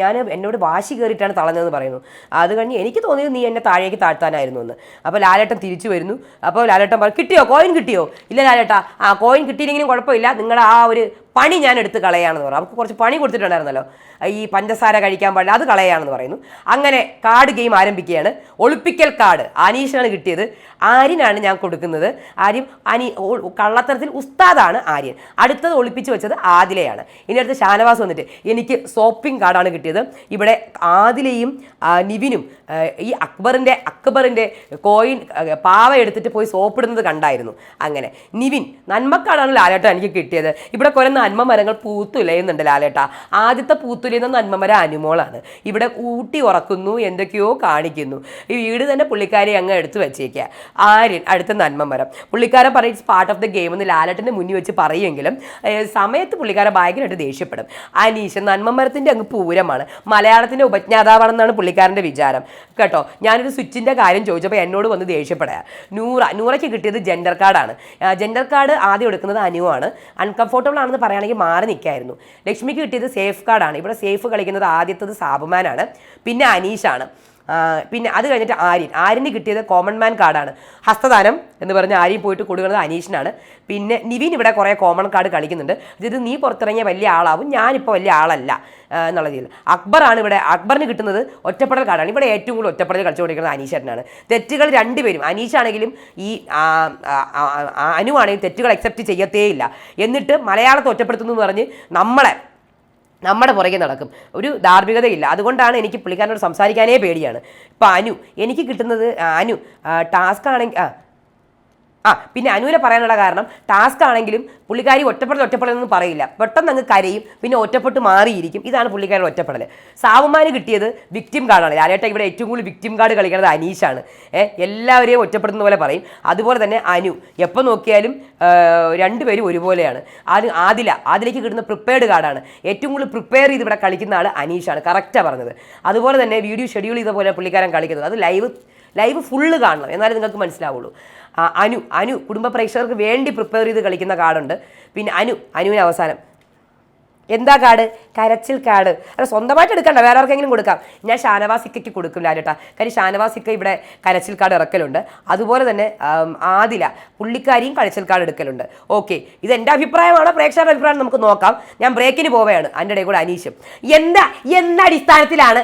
ഞാൻ എന്നോട് വാശി കയറിയിട്ടാണ് തളഞ്ഞതെന്ന് പറയുന്നു. അത് കഴിഞ്ഞ് എനിക്ക് തോന്നിയത് നീ എന്നെ താഴേക്ക് താഴ്ത്താനായിരുന്നു എന്ന്. അപ്പോൾ ലാലേട്ടൻ തിരിച്ചു വരുന്നു. അപ്പോൾ ലാലേട്ടൻ പറയും കിട്ടിയോ? കോയിൻ കിട്ടിയോ? ഇല്ല ലാലേട്ടാ. ആ കോയിൻ കിട്ടിയില്ലെങ്കിലും കുഴപ്പമില്ല. നിങ്ങളുടെ ആ ഒരു പണി ഞാൻ എടുത്ത് കളയാണെന്ന് പറയും അവർക്ക് കുറച്ച് പണി കൊടുത്തിട്ടുണ്ടായിരുന്നല്ലോ. ഈ പഞ്ചസാര കഴിക്കാൻ പാടില്ല അത് കളയാണെന്ന് പറയുന്നു. അങ്ങനെ കാർഡ് ഗെയിം ആരംഭിക്കുകയാണ്. ഒളിപ്പിക്കൽ കാർഡ് അനീഷിനാണ് കിട്ടിയത്. ആര്യനാണ് ഞാൻ കൊടുക്കുന്നത്. ആര്യം അനി കള്ളത്തരത്തിൽ ഉസ്താദാണ് ആര്യൻ. അടുത്തത് ഒളിപ്പിച്ച് വെച്ചത് ആദിലയാണ്. ഇനി അടുത്ത് ഷാനവാസ് വന്നിട്ട് എനിക്ക് സോപ്പിംഗ് കാർഡാണ് കിട്ടിയത്. ഇവിടെ ആദിലയും നിവിനും ഈ അക്ബറിന്റെ അക്ബറിന്റെ കോയിൻ പാവ എടുത്തിട്ട് പോയി സോപ്പിടുന്നത് കണ്ടായിരുന്നു. അങ്ങനെ നിവിൻ നന്മക്കാടാണ് ലാലേട്ട എനിക്ക് കിട്ടിയത്. ഇവിടെ കുറേ നന്മ മരങ്ങൾ പൂത്തുലയുന്നുണ്ട് ലാലേട്ട. ആദ്യത്തെ പൂത്തുലയുന്ന നന്മ മരം അനുമോളാണ്. ഇവിടെ ഊട്ടി ഉറക്കുന്നു എന്തൊക്കെയോ കാണിക്കുന്നു. ഈ വീട് തന്നെ പുള്ളിക്കാരെ അങ്ങ് എടുത്തു വെച്ചേക്കുക ആര്യൻ അടുത്ത നന്മമരം പുള്ളിക്കാരൻ പറയും പാർട്ട് ഓഫ് ദ ഗെയിം എന്ന് ലാലേട്ടന്റെ മുന്നിൽ വെച്ച് പറയുമെങ്കിലും സമയത്ത് പുള്ളിക്കാരൻ ഭയങ്കരമായിട്ട് ദേഷ്യപ്പെടും. അനീഷ് നന്മ മരത്തിന്റെ അങ്ങ് പൂരമാണ്. മലയാളത്തിന്റെ ഉപജ്ഞാതാവാണെന്നാണ് പുള്ളിക്കാരന്റെ വിചാരം. കേട്ടോ ഞാനൊരു സ്വിച്ചിന്റെ കാര്യം ചോദിച്ചപ്പോൾ എന്നോട് വന്ന് ദേഷ്യപ്പെടുക നൂറ നൂറയ്ക്ക് കിട്ടിയത് ജെൻഡർ കാർഡാണ് ജെൻഡർ കാർഡ് ആദ്യം എടുക്കുന്നത് അനുവാണ്. അൺകംഫോർട്ടബിൾ ആണെന്ന് പറയുകയാണെങ്കിൽ മാറി നിൽക്കായിരുന്നു. ലക്ഷ്മിക്ക് കിട്ടിയത് സേഫ് കാർഡാണ്. ഇവിടെ സേഫ് കളിക്കുന്നത് ആദ്യത്തത് സാബുമാനാണ്. പിന്നെ അനീഷാണ്. പിന്നെ അത് കഴിഞ്ഞിട്ട് ആര്യൻ. ആര്യന് കിട്ടിയത് കോമൺ മാൻ കാർഡാണ് ഹസ്തദാനം എന്ന് പറഞ്ഞ് ആര്യൻ പോയിട്ട് കൊടുക്കുന്നത് അനീഷിനാണ്. പിന്നെ നിവിൻ ഇവിടെ കുറേ കോമൺ കാർഡ് കളിക്കുന്നുണ്ട്. ഇത് നീ പുറത്തിറങ്ങിയ വലിയ ആളാവും ഞാനിപ്പോൾ വലിയ ആളല്ല എന്നുള്ള രീതിയിൽ. അക്ബറാണ് ഇവിടെ അക്ബറിന് കിട്ടുന്നത് ഒറ്റപ്പെടൽ കാർഡാണ് ഇവിടെ ഏറ്റവും കൂടുതൽ ഒറ്റപ്പെടൽ കളിച്ചുകൊണ്ടിരിക്കുന്നത് അനീഷേട്ടനാണ്. തെറ്റുകൾ രണ്ടുപേരും അനീഷാണെങ്കിലും ഈ അനുവാണെങ്കിലും തെറ്റുകൾ അക്സെപ്റ്റ് ചെയ്യത്തേയില്ല. എന്നിട്ട് മലയാളത്തെ ഒറ്റപ്പെടുത്തുന്നു എന്ന് പറഞ്ഞ് നമ്മളെ നമ്മുടെ പുറകെ നടക്കും. ഒരു ധാർമ്മികതയില്ല. അതുകൊണ്ടാണ് എനിക്ക് പുള്ളിക്കാരനോട് സംസാരിക്കാനേ പേടിയാണ്. ഇപ്പം അനു എനിക്ക് കിട്ടുന്നത് അനു ടാസ്ക് ആണെങ്കിൽ ആ ആ പിന്നെ അനുവിനെ പറയാനുള്ള കാരണം ടാസ്ക് ആണെങ്കിലും പുള്ളിക്കാരി ഒറ്റപ്പെടൽ ഒറ്റപ്പെടലെന്ന് പറയില്ല. പെട്ടെന്ന് അങ്ങ് കരയും പിന്നെ ഒറ്റപ്പെട്ട് മാറിയിരിക്കും. ഇതാണ് പുള്ളിക്കാരുടെ ഒറ്റപ്പെടൽ സാവുമാന് കിട്ടിയത് വിക്ടിം കാർഡാണ് ലാലേട്ട ഇവിടെ ഏറ്റവും കൂടുതൽ വിക്ടിം കാർഡ് കളിക്കുന്നത് അനീഷാണ്. ഏഹ് എല്ലാവരെയും ഒറ്റപ്പെടുന്ന പോലെ പറയും. അതുപോലെ തന്നെ അനു. എപ്പോൾ നോക്കിയാലും രണ്ടുപേരും ഒരുപോലെയാണ്. അത് ആദില ആദിലേക്ക് കിട്ടുന്ന പ്രിപ്പയർഡ് കാർഡാണ് ഏറ്റവും കൂടുതൽ പ്രിപ്പയർ ചെയ്ത് ഇവിടെ കളിക്കുന്ന ആൾ അനീഷാണ്. കറക്റ്റാണ് പറഞ്ഞത്. അതുപോലെ തന്നെ വീഡിയോ ഷെഡ്യൂൾ ചെയ്ത പോലെ പുള്ളിക്കാരൻ കളിക്കുന്നത്. അത് ലൈവ് ലൈവ് ഫുള്ള് കാണണം. എന്നാലേ നിങ്ങൾക്ക് മനസ്സിലാവുള്ളൂ. അനു അനു കുടുംബ പ്രേക്ഷകർക്ക് വേണ്ടി പ്രിപ്പയർ ചെയ്ത് കളിക്കുന്ന കാർഡുണ്ട് പിന്നെ അനു അനുവിന് അവസാനം. എന്താ കാട്? കരച്ചിൽ കാട്. അല്ല സ്വന്തമായിട്ട് എടുക്കണ്ട വേറെ ആർക്കെങ്കിലും കൊടുക്കാം. ഞാൻ ഷാനവാസിക്കയ്ക്ക് കൊടുക്കില്ല ലാലേട്ടാ. കാര്യം ഷാനവാസിക്ക ഇവിടെ കരച്ചിൽ കാട് ഇറക്കലുണ്ട്. അതുപോലെ തന്നെ ആദില പുള്ളിക്കാരിയും കരച്ചിൽ കാട് എടുക്കലുണ്ട്. ഓക്കെ ഇത് എന്റെ അഭിപ്രായമാണ്? പ്രേക്ഷകരുടെ അഭിപ്രായം നമുക്ക് നോക്കാം. ഞാൻ ബ്രേക്കിന് പോവുകയാണ്. അതിന്റെ ഇടയിൽ കൂടെ അനീഷും. എന്താ എന്ന അടിസ്ഥാനത്തിലാണ്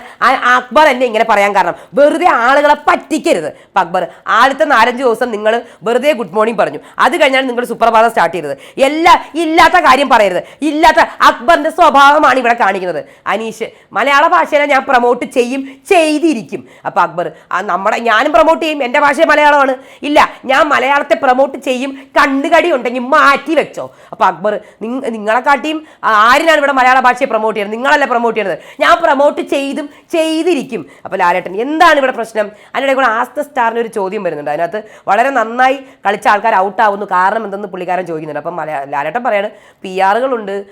അക്ബർ എന്നെ ഇങ്ങനെ പറയാൻ കാരണം? വെറുതെ ആളുകളെ പറ്റിക്കരുത്. അക്ബർ ആദ്യത്തെ നാലഞ്ച് ദിവസം നിങ്ങൾ വെറുതെ ഗുഡ് മോർണിംഗ് പറഞ്ഞു. അത് കഴിഞ്ഞാൽ നിങ്ങൾ സുപ്രഭാതം സ്റ്റാർട്ട് ചെയ്തത്. എല്ലാ ഇല്ലാത്ത കാര്യം പറയരുത്. ഇല്ലാത്ത അക്ബറിന്റെ സ്വഭാവമാണ് ഇവിടെ കാണിക്കുന്നത്. അനീഷ് മലയാള ഭാഷയെ ഞാൻ പ്രൊമോട്ട് ചെയ്യും ചെയ്തിരിക്കും. അപ്പൊ അക്ബർ ആ നമ്മുടെ ഞാനും പ്രൊമോട്ട് ചെയ്യും എന്റെ ഭാഷ മലയാളമാണ്. ഇല്ല ഞാൻ മലയാളത്തെ പ്രൊമോട്ട് ചെയ്യും കണ്ണുകടി ഉണ്ടെങ്കിൽ മാറ്റി വെച്ചോ. അപ്പൊ അക്ബർ നിങ്ങ- നിങ്ങളെ കാട്ടിയും ആ, ആരിനാണ് ഇവിടെ മലയാള ഭാഷയെ പ്രൊമോട്ട് ചെയ്യുന്നത്? നിങ്ങളല്ലേ പ്രൊമോട്ട് ചെയ്യുന്നത്? ഞാൻ പ്രൊമോട്ട് ചെയ്തും ചെയ്തിരിക്കും. അപ്പോൾ ലാലേട്ടൻ എന്താണ് ഇവിടെ പ്രശ്നം? അതിനിടെ കൂടെ ആസ്ത സ്റ്റാറിന് ഒരു ചോദ്യം വരുന്നുണ്ട്. അതിനകത്ത് വളരെ നന്നായി കളിച്ച ആൾക്കാർ ഔട്ട് ആവുന്നു. കാരണം എന്തെന്ന് പുള്ളിക്കാരൻ ചോദിക്കുന്നുണ്ട്. അപ്പം ലാലേട്ടൻ പറയാണ് പി ആറുകളുണ്ട്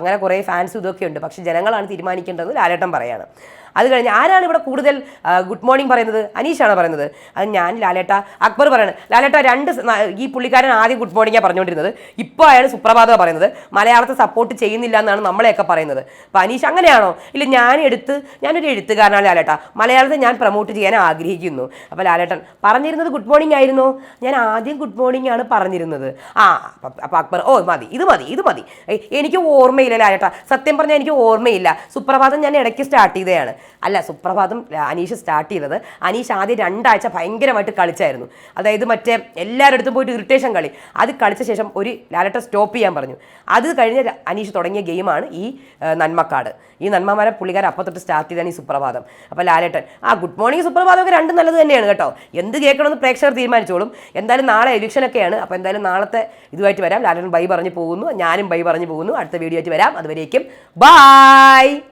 അങ്ങനെ കുറേ ഫാൻസ് ഇതൊക്കെ ഉണ്ട്. പക്ഷെ ജനങ്ങളാണ് തീരുമാനിക്കേണ്ടതെന്ന് ലാലേട്ടൻ പറയാണ്. അത് കഴിഞ്ഞ് ആരാണ് ഇവിടെ കൂടുതൽ ഗുഡ് മോർണിംഗ് പറയുന്നത്? അനീഷാണ് പറയുന്നത്? അത് ഞാൻ ലാലേട്ട അക്ബർ പറയാണ്. ലാലേട്ട രണ്ട് ഈ പുള്ളിക്കാരൻ ആദ്യം ഗുഡ് മോർണിംഗാണ് പറഞ്ഞുകൊണ്ടിരുന്നത്. ഇപ്പോൾ അയാൾ സുപ്രഭാതം പറയുന്നത്. മലയാളത്തെ സപ്പോർട്ട് ചെയ്യുന്നില്ല എന്നാണ് നമ്മളെയൊക്കെ പറയുന്നത്. അപ്പോൾ അനീഷ് അങ്ങനെയാണോ? ഇല്ല ഞാൻ എടുത്ത് ഞാനൊരു എഴുത്തുകാരനാണ് ലാലേട്ട. മലയാളത്തെ ഞാൻ പ്രൊമോട്ട് ചെയ്യാൻ ആഗ്രഹിക്കുന്നു. അപ്പോൾ ലാലേട്ടൻ പറഞ്ഞിരുന്നത് ഗുഡ് മോർണിംഗ് ആയിരുന്നു? ഞാൻ ആദ്യം ഗുഡ് മോർണിംഗ് ആണ് പറഞ്ഞിരുന്നത്. ആ അപ്പോൾ അക്ബർ ഓ മതി ഇത് മതി ഇത് മതി. എനിക്ക് ഓർമ്മയില്ല ലാലേട്ട. സത്യം പറഞ്ഞാൽ എനിക്ക് ഓർമ്മയില്ല. സുപ്രഭാതം ഞാൻ ഇടയ്ക്ക് സ്റ്റാർട്ട് ചെയ്തതാണ്. അല്ല സുപ്രഭാതം അനീഷ് സ്റ്റാർട്ട് ചെയ്തത്. അനീഷ് ആദ്യം രണ്ടാഴ്ച ഭയങ്കരമായിട്ട് കളിച്ചായിരുന്നു. അതായത് മറ്റേ എല്ലാവരുടെ അടുത്തും പോയിട്ട് ഇറിറ്റേഷൻ കളി. അത് കളിച്ച ശേഷം ഒരു ലാലട്ട സ്റ്റോപ്പ് ചെയ്യാൻ പറഞ്ഞു. അത് കഴിഞ്ഞ അനീഷ് തുടങ്ങിയ ഗെയിമാണ് ഈ നന്മക്കാട്. ഈ നന്മമാരെ പുള്ളിക്കാരെ അപ്പം തൊട്ട് സ്റ്റാർട്ട് ചെയ്താണ് ഈ സുപ്രഭാതം. അപ്പോൾ ലാലേട്ടൻ ആ ഗുഡ് മോർണിംഗ് സുപ്രഭാതം ഒക്കെ രണ്ടും നല്ലത് തന്നെയാണ് കേട്ടോ. എന്ത് കേൾക്കണമെന്ന് പ്രേക്ഷകർ തീരുമാനിച്ചോളും. എന്തായാലും നാളെ എലക്ഷനൊക്കെയാണ് അപ്പോൾ എന്തായാലും നാളത്തെ ഇതുമായിട്ട് വരാം. ലാലേട്ടൻ ബൈ പറഞ്ഞു പോകുന്നു. ഞാനും ബൈ പറഞ്ഞു പോകുന്നു. അടുത്ത വീഡിയോ ആയിട്ട് വരാം. അതുവരേക്കും ബായ്